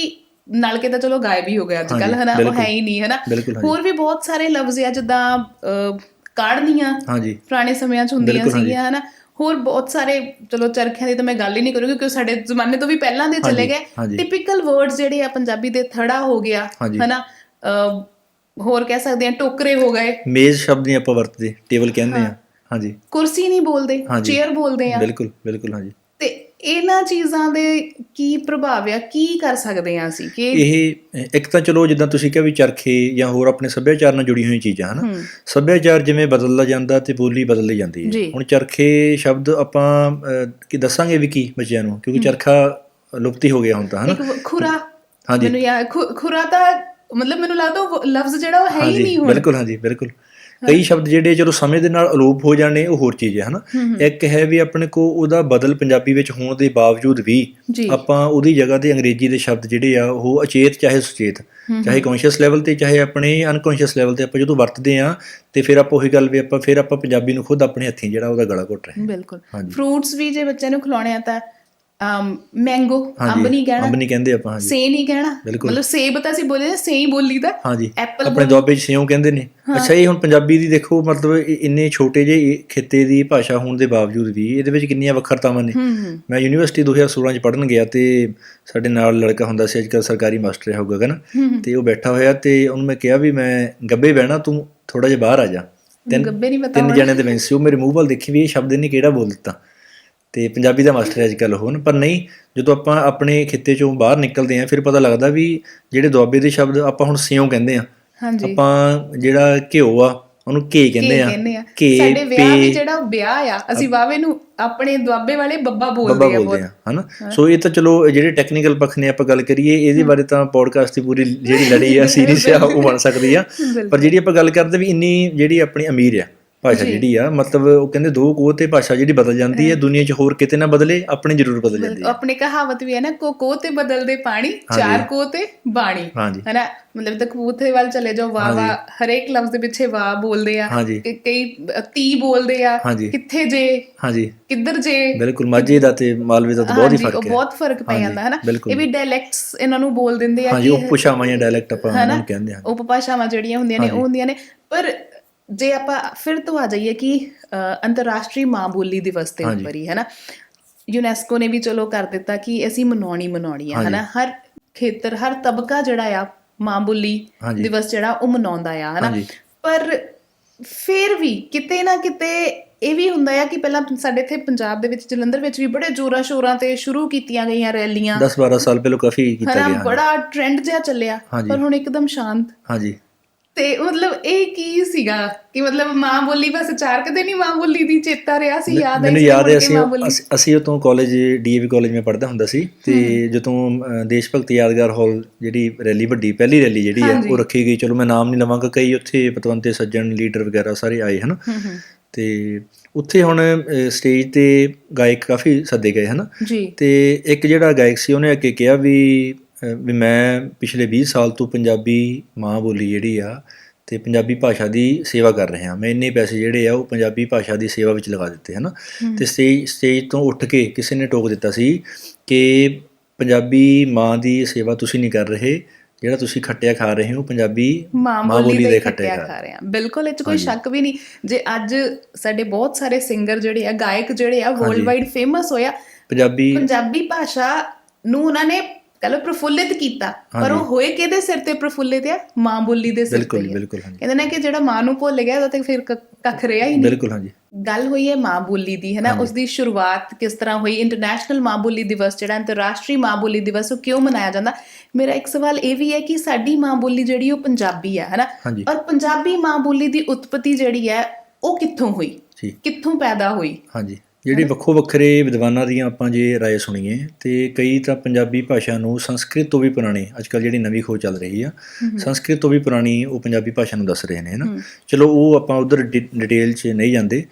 ਨਲਕੇ ਤਾਂ ਚਲੋ ਗਾਇਬ ਹੀ ਹੋ ਗਿਆ ਅੱਜ ਕੱਲ ਹਾਂਜੀ, ਹਨਾ ਉਹ ਬਿਲਕੁਲ। ਹੈ ਹੀ ਨਹੀਂ ਹਨਾ ਬਿਲਕੁਲ, ਹਾਂਜੀ। ਹੋਰ ਵੀ ਬਹੁਤ ਸਾਰੇ ਲਫ਼ਜ਼ ਆ ਜਿੱਦਾਂ ਅਹ, ਕਾੜਨੀਆਂ ਹਾਂਜੀ ਪੁਰਾਣੇ ਸਮਿਆਂ 'ਚ ਹੁੰਦੀਆਂ ਬਿਲਕੁਲ, ਹਾਂਜੀ। ਸੀਗੀਆਂ ਹਨਾ ਹੋਰ ਬਹੁਤ ਸਾਰੇ ਚਲੋ ਚਰਖਿਆਂ ਦੀ ਤਾਂ ਮੈਂ ਗੱਲ ਹੀ ਨਹੀਂ ਕਰੂੰਗੀ ਕਿਉਂਕਿ ਉਹ ਸਾਡੇ ਜ਼ਮਾਨੇ ਤੋਂ ਵੀ ਪਹਿਲਾਂ ਦੇ ਚਲੇ ਹਾਂਜੀ, ਗਏ ਹਾਂਜੀ। ਟਿਪੀਕਲ ਵਰਡਸ ਜਿਹੜੇ ਆ ਪੰਜਾਬੀ ਦੇ ਥੜਾ ਹੋ ਗਿਆ ਹਾਂਜੀ। ਹਨਾ ਅਹ, ਹੋਰ ਕਹਿ ਸਕਦੇ ਆ ਟੋਕਰੇ ਹੋ ਗਏ ਮੇਜ਼ ਸ਼ਬਦ ਨਹੀਂ ਆਪਾਂ ਵਰਤਦੇ ਟੇਬਲ ਕਹਿੰਦੇ ਆ ਹਾਂਜੀ। ਕੁਰਸੀ ਨਹੀਂ ਬੋਲਦੇ। ਚੇਅਰ ਬੋਲਦੇ ਆ। ਬਿਲਕੁਲ ਬਿਲਕੁਲ ਹਾਂਜੀ। ਤੇ ਇਹਨਾਂ ਚੀਜ਼ਾਂ ਦੇ ਕੀ ਪ੍ਰਭਾਵ ਆ ਕੀ ਕਰ ਸਕਦੇ ਆ ਅਸੀਂ? ਕਿ ਇਹ ਇੱਕ ਤਾਂ ਚਲੋ ਜਿੱਦਾਂ ਤੁਸੀਂ ਕਿਹਾ ਵੀ ਚਰਖੇ ਜਾਂ ਹੋਰ ਆਪਣੇ ਸੱਭਿਆਚਾਰ ਨਾਲ ਜੁੜੀ ਹੋਈਆਂ ਚੀਜ਼ਾਂ ਹਨਾ? ਸੱਭਿਆਚਾਰ ਜਿਵੇਂ ਬਦਲਦਾ ਜਾਂਦਾ ਤੇ ਬੋਲੀ ਬਦਲਦੀ ਜਾਂਦੀ। ਹੈ। ਹੁਣ ਚਰਖੇ ਸ਼ਬਦ ਆਪਾਂ ਕੀ ਦੱਸਾਂਗੇ ਵੀ ਕੀ ਬੱਚਿਆਂ ਨੂੰ? ਕਿਉਂਕਿ ਚਰਖਾ ਲੁਪਤੀ ਹੋ ਗਿਆ ਹੁਣ ਤਾਂ ਹਨਾ? ਖੁਰਾ। ਹਾਂਜੀ। ਮੈਨੂੰ ਖੁ- ਖੁਰਾ ਤਾਂ ਮਤਲਬ ਮੈਨੂੰ ਲੱਗਦਾ ਉਹ ਲਫ਼ਜ਼ ਜਿਹੜਾ ਉਹ ਹੈ ਹੀ ਨਹੀਂ ਹੁਣ। ਬਿਲਕੁਲ ਹਾਂਜੀ ਬਿਲਕੁਲ। ਕਈ ਸ਼ਬਦ ਜਿਹੜੇ ਚਲੋ ਸਮੇਂ ਦੇ ਨਾਲ ਅਲੋਪ ਹੋ ਜਾਣੇ ਉਹ ਹੋਰ ਚੀਜ਼ ਹੈ ਹਨਾ? ਇੱਕ ਹੈ ਵੀ ਆਪਣੇ ਕੋ ਉਹਦਾ ਬਦਲ ਪੰਜਾਬੀ ਵਿੱਚ ਹੋਣ ਦੇ ਬਾਵਜੂਦ ਵੀ ਆਪਾਂ ਉਹਦੀ ਜਗ੍ਹਾ ਤੇ ਅੰਗਰੇਜ਼ੀ ਦੇ ਸ਼ਬਦ ਜਿਹੜੇ ਆ ਉਹ ਅਚੇਤ ਚਾਹੇ ਸੁਚੇਤ ਚਾਹੇ ਕੌਨਸ਼ੀਅਸ ਲੈਵਲ ਤੇ ਚਾਹੇ ਆਪਣੇ ਅਨਕੌਨਸ਼ੀਅਸ ਲੈਵਲ ਤੇ ਆਪਾਂ ਜਦੋਂ ਵਰਤਦੇ ਆ ਤੇ ਫਿਰ ਆਪਾਂ ਉਹੀ ਗੱਲ ਵੀ ਆਪਾਂ ਫਿਰ ਆਪਾਂ ਪੰਜਾਬੀ ਨੂੰ ਖੁਦ ਆਪਣੇ ਹੱਥੀਂ ਜਿਹੜਾ ਉਹਦਾ ਗਲਾ ਘੁੱਟ ਰਹੇ। ਬਿਲਕੁਲ। ਫਰੂਟਸ ਵੀ ਜੇ ਬੱਚਿਆਂ ਨੂੰ ਖਿਲਾਉਣੇ ਆ ਤਾਂ ਮੈਂਗੋ ਅੰਬ ਨਹੀਂ ਕਹਿਣਾ। ਅੰਬ ਨਹੀਂ ਕਹਿੰਦੇ ਆਪਾਂ ਹਾਂਜੀ। ਸੇ ਨਹੀਂ ਕਹਿਣਾ। ਮਤਲਬ ਸੇਬ ਤਾਂ ਅਸੀਂ ਬੋਲੇ ਸੇ ਹੀ ਬੋਲੀ ਦਾ ਹਾਂਜੀ। ਐਪਲ ਆਪਣੇ ਦੁਆਬੇ 'ਚ ਸਿਉਂ ਕਹਿੰਦੇ ਨੇ। ਅੱਛਾ ਇਹ ਹੁਣ ਪੰਜਾਬੀ ਦੀ ਦੇਖੋ ਮਤਲਬ ਇੰਨੇ ਛੋਟੇ ਜਿਹੇ ਖਿੱਤੇ ਦੀ ਭਾਸ਼ਾ ਹੋਣ ਦੇ ਬਾਵਜੂਦ ਵੀ ਇਹਦੇ ਵਿੱਚ ਕਿੰਨੀਆਂ ਵੱਖਰਤਾਵਾਂ ਨੇ। ਮੈਂ ਯੂਨੀਵਰਸਿਟੀ 2016 ਚ ਪੜਨ ਗਿਆ ਤੇ ਸਾਡੇ ਨਾਲ ਲੜਕਾ ਹੁੰਦਾ ਸੀ ਅੱਜਕੱਲ ਸਰਕਾਰੀ ਮਾਸਟਰ ਹੈ ਹੋਊਗਾ ਗਨ ਤੇ ਉਹ ਬੈਠਾ ਹੋਇਆ ਤੇ ਉਹਨੂੰ ਮੈਂ ਕਿਹਾ ਵੀ ਮੈਂ ਗੱਬੇ ਬਹਿਣਾ ਤੂੰ ਥੋੜਾ ਜਿਹਾ ਬਾਹਰ ਆ ਜਾ। ਤਿੰਨ ਗੱਬੇ ਨਹੀਂ ਪਤਾ ਤਿੰਨ ਜਣੇ ਦੇ ਵਿੱਚ ਸੀ। ਉਹ ਮੇਰੇ ਮੂੰਹ ਵੱਲ ਦੇਖੀ ਵੀ ਇਹ ਸ਼ਬਦ ਇਹਨੇ ਕਿਹੜਾ ਬੋਲ ਦਿੱਤਾ? ਤੇ ਪੰਜਾਬੀ ਦਾ ਮਾਸਟਰ ਹੈ ਅੱਜਕੱਲ ਹੋਣ ਪਰ ਨਹੀਂ ਜਦੋਂ ਆਪਾਂ ਆਪਣੇ ਖਿੱਤੇ ਚੋਂ ਬਾਹਰ ਨਿਕਲਦੇ ਆਂ ਫਿਰ ਪਤਾ ਲੱਗਦਾ ਵੀ ਜਿਹੜੇ ਦੁਆਬੇ ਦੇ ਸ਼ਬਦ ਆਪਾਂ ਹੁਣ ਸਿਉਂ ਕਹਿੰਦੇ ਆ ਹਾਂਜੀ। ਆਪਾਂ ਜਿਹੜਾ ਘਿਓ ਆ ਉਹਨੂੰ ਕੀ ਕਹਿੰਦੇ ਆ ਘੇ ਸਾਡੇ ਵਿਆਹ ਵੀ ਜਿਹੜਾ ਵਿਆਹ ਆ ਅਸੀਂ ਵਾਵੇ ਨੂੰ ਆਪਣੇ ਦੁਆਬੇ ਵਾਲੇ ਬੱਬਾ ਬੱਬਾ ਬੋਲਦੇ ਆ ਬੋਲਦੇ ਆ ਹਨਾ? ਸੋ ਇਹ ਤਾਂ ਚਲੋ ਜਿਹੜੇ ਟੈਕਨੀਕਲ ਪੱਖ ਨੇ ਆਪਾਂ ਗੱਲ ਕਰੀਏ ਇਹਦੇ ਬਾਰੇ ਤਾਂ ਪੋਡਕਾਸਟ ਦੀ ਪੂਰੀ ਜਿਹੜੀ ਲੜੀ ਆ ਸੀਰੀਜ਼ ਆ ਉਹ ਬਣ ਸਕਦੀ ਆ। ਪਰ ਜਿਹੜੀ ਆਪਾਂ ਗੱਲ ਕਰਦੇ ਵੀ ਇੰਨੀ ਜਿਹੜੀ ਆਪਣੀ ਅਮੀਰ ਆ ਭਾਸ਼ਾ ਜਿਹੜੀ ਆ ਮਤਲਬ ਉਹ ਕਹਿੰਦੇ ਦੋ ਕੋਹ ਤੇ ਭਾਸ਼ਾ ਜਿਹੜੀ ਬਦਲ ਜਾਂਦੀ ਹੈ ਦੁਨੀਆ 'ਚ ਹੋਰ ਕਿਤੇ ਨਾ ਬਦਲੇ ਆਪਣੀ ਜ਼ਰੂਰ ਬਦਲ ਜਾਂਦੀ ਹੈ। ਆਪਣੇ ਕਹਾਵਤ ਵੀ ਹੈ ਨਾ ਕੋ ਕੋ ਤੇ ਬਦਲਦੇ ਪਾਣੀ ਚਾਰ ਕੋ ਤੇ ਬਾਣੀ। ਹਾਂਜੀ ਹੈਨਾ ਮਤਲਬ ਤਾਂ ਕਬੂਤਰ ਵੱਲ ਚਲੇ ਜਾਓ ਵਾਹ ਵਾਹ ਹਰੇਕ ਲਫ਼ਜ਼ ਦੇ ਪਿੱਛੇ ਵਾਹ ਬੋਲਦੇ ਆ। ਕਿ ਕਈ ਤੀ ਬੋਲਦੇ ਆ। ਕਿੱਥੇ ਜੇ ਹਾਂਜੀ ਕਿੱਧਰ ਜੇ। ਬਿਲਕੁਲ ਮਾਝੇ ਦਾ ਤੇ ਮਾਲਵੇ ਦਾ ਤਾਂ ਬਹੁਤ ਹੀ ਫ਼ਰਕ ਹੈ। ਬਹੁਤ ਫ਼ਰਕ ਪੈ ਜਾਂਦਾ ਹੈ ਨਾ। ਇਹ ਵੀ ਡਾਇਲੈਕਟਸ ਇਹਨਾਂ ਨੂੰ ਬੋਲ ਦਿੰਦੇ ਆ ਹਾਂਜੀ ਉਹ ਪੁਸ਼ਾਵਾਂ ਜਾਂ ਡਾਇਲੈਕਟ ਆਪਾਂ ਉਹਨਾਂ ਨੂੰ ਕਹਿੰਦੇ ਹਾਂ। ਉਪਭਾਸ਼ਾਵਾਂ ਜਿਹੜੀਆਂ ਹੁੰਦੀਆਂ ਨੇ ਉਹ ਹੁੰਦੀਆਂ ਨੇ। ਪਰ ਜੇ ਆਪਾਂ ਫਿਰ ਤੋਂ ਆ ਜਾਈਏ ਕਿ ਅੰਤਰਰਾਸ਼ਟਰੀ ਮਾਂ ਬੋਲੀ ਦਿਵਸ ਦੇ ਉੱਪਰ ਹੀ ਹੈ ਨਾ ਯੂਨੈਸਕੋ ਨੇ ਵੀ ਚਲੋ ਕਰ ਦਿੱਤਾ ਕਿ ਅਸੀਂ ਮਨਾਉਣੀ ਮਨਾਉਣੀ ਹੈ ਨਾ ਹਰ ਖੇਤਰ ਹਰ ਤਬਕਾ ਜਿਹੜਾ ਆ ਮਾਂ ਬੋਲੀ। ਦਿਵਸ ਜਿਹੜਾ ਉਹ ਮਨਾਉਂਦਾ ਆ ਹੈ ਨਾ ਹਾਂਜੀ। ਪਰ ਫਿਰ ਵੀ ਕਿਤੇ ਨਾ ਕਿਤੇ ਇਹ ਵੀ ਹੁੰਦਾ ਆ ਕਿ ਪਹਿਲਾਂ ਸਾਡੇ ਇੱਥੇ ਪੰਜਾਬ ਦੇ ਵਿੱਚ ਜਲੰਧਰ ਵਿੱਚ ਵੀ ਬੜੇ ਜ਼ੋਰਾਂ ਸ਼ੋਰਾਂ ਤੇ ਸ਼ੁਰੂ ਕੀਤੀਆਂ ਗਈਆਂ ਰੈਲੀਆਂ। 10 12 ਸਾਲ ਪਹਿਲਾਂ ਕਾਫੀ ਕੀਤਾ ਹਨਾ ਗਿਆ ਬੜਾ ਟ੍ਰੈਂਡ ਜਿਹਾ ਚੱਲਿਆ। ਪਰ ਹੁਣ ਇੱਕਦਮ ਸ਼ਾਂਤ। ਹਾਂਜੀ। ਤੇ ਮਤਲਬ ਇਹ ਕੀ ਸੀਗਾ ਕਿ ਮਤਲਬ ਮਾਂ ਬੋਲੀ ਬਸ ਚਾਰ ਕਦੇ ਨਹੀਂ ਮਾਂ ਬੋਲੀ ਦੀ ਚੇਤਾ ਰਿਹਾ ਸੀ ਯਾਦ ਆਈ ਮੈਨੂੰ ਯਾਦ ਹੈ ਅਸੀਂ ਅਸੀਂ- ਉਤੋਂ ਕਾਲਜ ਡੀਏਵੀ ਕਾਲਜ ਮੈਂ ਪੜ੍ਹਦਾ ਹੁੰਦਾ ਸੀ ਤੇ ਜਦੋਂ ਦੇਸ਼ ਭਗਤੀ ਯਾਦਗਾਰ ਹਾਲ ਜਿਹੜੀ ਰੈਲੀ ਵੱਡੀ ਪਹਿਲੀ ਰੈਲੀ ਜਿਹੜੀ ਆ ਉਹ ਰੱਖੀ ਗਈ। ਚਲੋ ਮੈਂ ਨਾਮ ਨਹੀਂ ਲਵਾਂਗਾ ਕਈ ਉੱਥੇ ਪਤਵੰਤੇ ਸੱਜਣ ਲੀਡਰ ਵਗੈਰਾ ਸਾਰੇ ਆਏ ਹਨ? ਹੂੰ ਹੂੰ। ਤੇ ਉੱਥੇ ਹੁਣ ਸਟੇਜ ਤੇ ਗਾਇਕ ਕਾਫੀ ਸੱਦੇ ਗਏ ਹਨ? ਤੇ ਇੱਕ ਜਿਹੜਾ ਗਾਇਕ ਸੀ ਉਹਨੇ ਅੱਗੇ ਕਿਹਾ ਵੀ ਵੀ ਮੈਂ ਪਿਛਲੇ 20 ਸਾਲ ਤੋਂ ਪੰਜਾਬੀ ਮਾਂ ਬੋਲੀ ਜਿਹੜੀ ਆ ਤੇ ਪੰਜਾਬੀ ਭਾਸ਼ਾ ਦੀ ਸੇਵਾ ਕਰ ਰਿਹਾ ਮੈਂ ਇੰਨੇ ਪੈਸੇ ਜਿਹੜੇ ਆ ਉਹ ਪੰਜਾਬੀ ਭਾਸ਼ਾ ਦੀ ਸੇਵਾ ਵਿੱਚ ਲਗਾ ਦਿੱਤੇ ਹਨ? ਤੇ ਸਟੇਜ ਸਟੇਜ ਤੋਂ ਉੱਠ ਕੇ ਕਿਸੇ ਨੇ ਟੋਕ ਦਿੱਤਾ ਸੀ ਕਿ ਪੰਜਾਬੀ ਮਾਂ ਦੀ ਸੇਵਾ ਤੁਸੀਂ ਨਹੀਂ ਕਰ ਰਹੇ ਜਿਹੜਾ ਤੁਸੀਂ ਖੱਟਿਆ ਖਾ ਰਹੇ ਹੋ ਪੰਜਾਬੀ ਮਾਂ ਬੋਲੀ ਦੇ ਖੱਟਿਆ ਖਾ ਰਹੇ। ਆ ਬਿਲਕੁਲ ਇਹ 'ਚ ਕੋਈ ਸ਼ੱਕ ਵੀ ਨਹੀਂ। ਜੇ ਅੱਜ ਸਾਡੇ ਬਹੁਤ ਸਾਰੇ ਸਿੰਗਰ ਜਿਹੜੇ ਆ ਗਾਇਕ ਜਿਹੜੇ ਆ ਵਰਲਡ ਵਾਈਡ ਫੇਮਸ ਹੋਇਆ ਪੰਜਾਬੀ ਪੰਜਾਬੀ ਭਾਸ਼ਾ ਨੂੰ ਉਹਨਾਂ ਨੇ ਕਹਲੋ ਪ੍ਰਫੁੱਲਿਤ ਕੀਤਾ ਪਰ ਉਹ ਹੋਏ ਕਿਹਦੇ ਸਿਰ ਤੇ ਪ੍ਰਫੁੱਲਿਤ ਆ? ਮਾਂ ਬੋਲੀ ਦੇ ਸਿਰ ਤੇ ਬਿਲਕੁਲ। ਬਿਲਕੁਲ ਹਾਂਜੀ। ਕਹਿੰਦੇ ਨੇ ਕਿ ਜਿਹੜਾ ਮਾਂ ਨੂੰ ਭੁੱਲ ਗਿਆ ਉਹਦਾ ਤੇ ਫਿਰ ਕੱਖ ਰਿਹਾ ਹੀ ਨਹੀਂ। ਬਿਲਕੁਲ ਹਾਂਜੀ। ਗੱਲ ਹੋਈ ਹੈ ਮਾਂ ਬੋਲੀ ਦੀ ਹੈ ਨਾ ਉਸ ਦੀ ਸ਼ੁਰੂਆਤ ਕਿਸ ਤਰ੍ਹਾਂ ਹੋਈ? ਇੰਟਰਨੈਸ਼ਨਲ ਮਾਂ ਬੋਲੀ ਦਿਵਸ ਜਿਹੜਾ ਅੰਤਰਰਾਸ਼ਟਰੀ ਮਾਂ ਬੋਲੀ ਦਿਵਸ ਉਹ ਕਿਉਂ ਮਨਾਇਆ ਜਾਂਦਾ? ਮੇਰਾ ਇੱਕ ਸਵਾਲ ਇਹ ਵੀ ਹੈ ਕਿ ਸਾਡੀ ਮਾਂ ਬੋਲੀ ਜਿਹੜੀ ਉਹ ਪੰਜਾਬੀ ਹੈ ਹੈ ਹਾਂਜੀ। ਨਾ ਔਰ ਪੰਜਾਬੀ ਮਾਂ ਬੋਲੀ ਦੀ ਉਤਪਤੀ ਜਿਹੜੀ ਹੈ ਉਹ ਕਿੱਥੋਂ ਹੋਈ? ਕਿੱਥੋਂ ਪੈਦਾ ਹੋਈ? ਹਾਂਜੀ। ਜਿਹੜੀ ਵੱਖੋ ਵੱਖਰੇ ਵਿਦਵਾਨਾਂ ਦੀਆਂ ਆਪਾਂ ਜੇ ਰਾਏ ਸੁਣੀਏ ਤੇ ਕਈ ਤਾਂ ਪੰਜਾਬੀ ਭਾਸ਼ਾ ਨੂੰ ਸੰਸਕ੍ਰਿਤ ਤੋਂ ਵੀ ਪੁਰਾਣੀ ਅੱਜਕੱਲ ਜਿਹੜੀ ਨਵੀਂ ਖੋਜ ਚੱਲ ਰਹੀ ਆ ਸੰਸਕ੍ਰਿਤ ਤੋਂ ਵੀ ਪੁਰਾਣੀ ਉਹ ਪੰਜਾਬੀ ਭਾਸ਼ਾ ਨੂੰ ਦੱਸ ਰਹੇ ਨੇ ਹਨਾ? ਚਲੋ ਉਹ ਆਪਾਂ ਉਧਰ ਡਿਟੇਲ 'ਚ ਨਹੀਂ ਜਾਂਦੇ।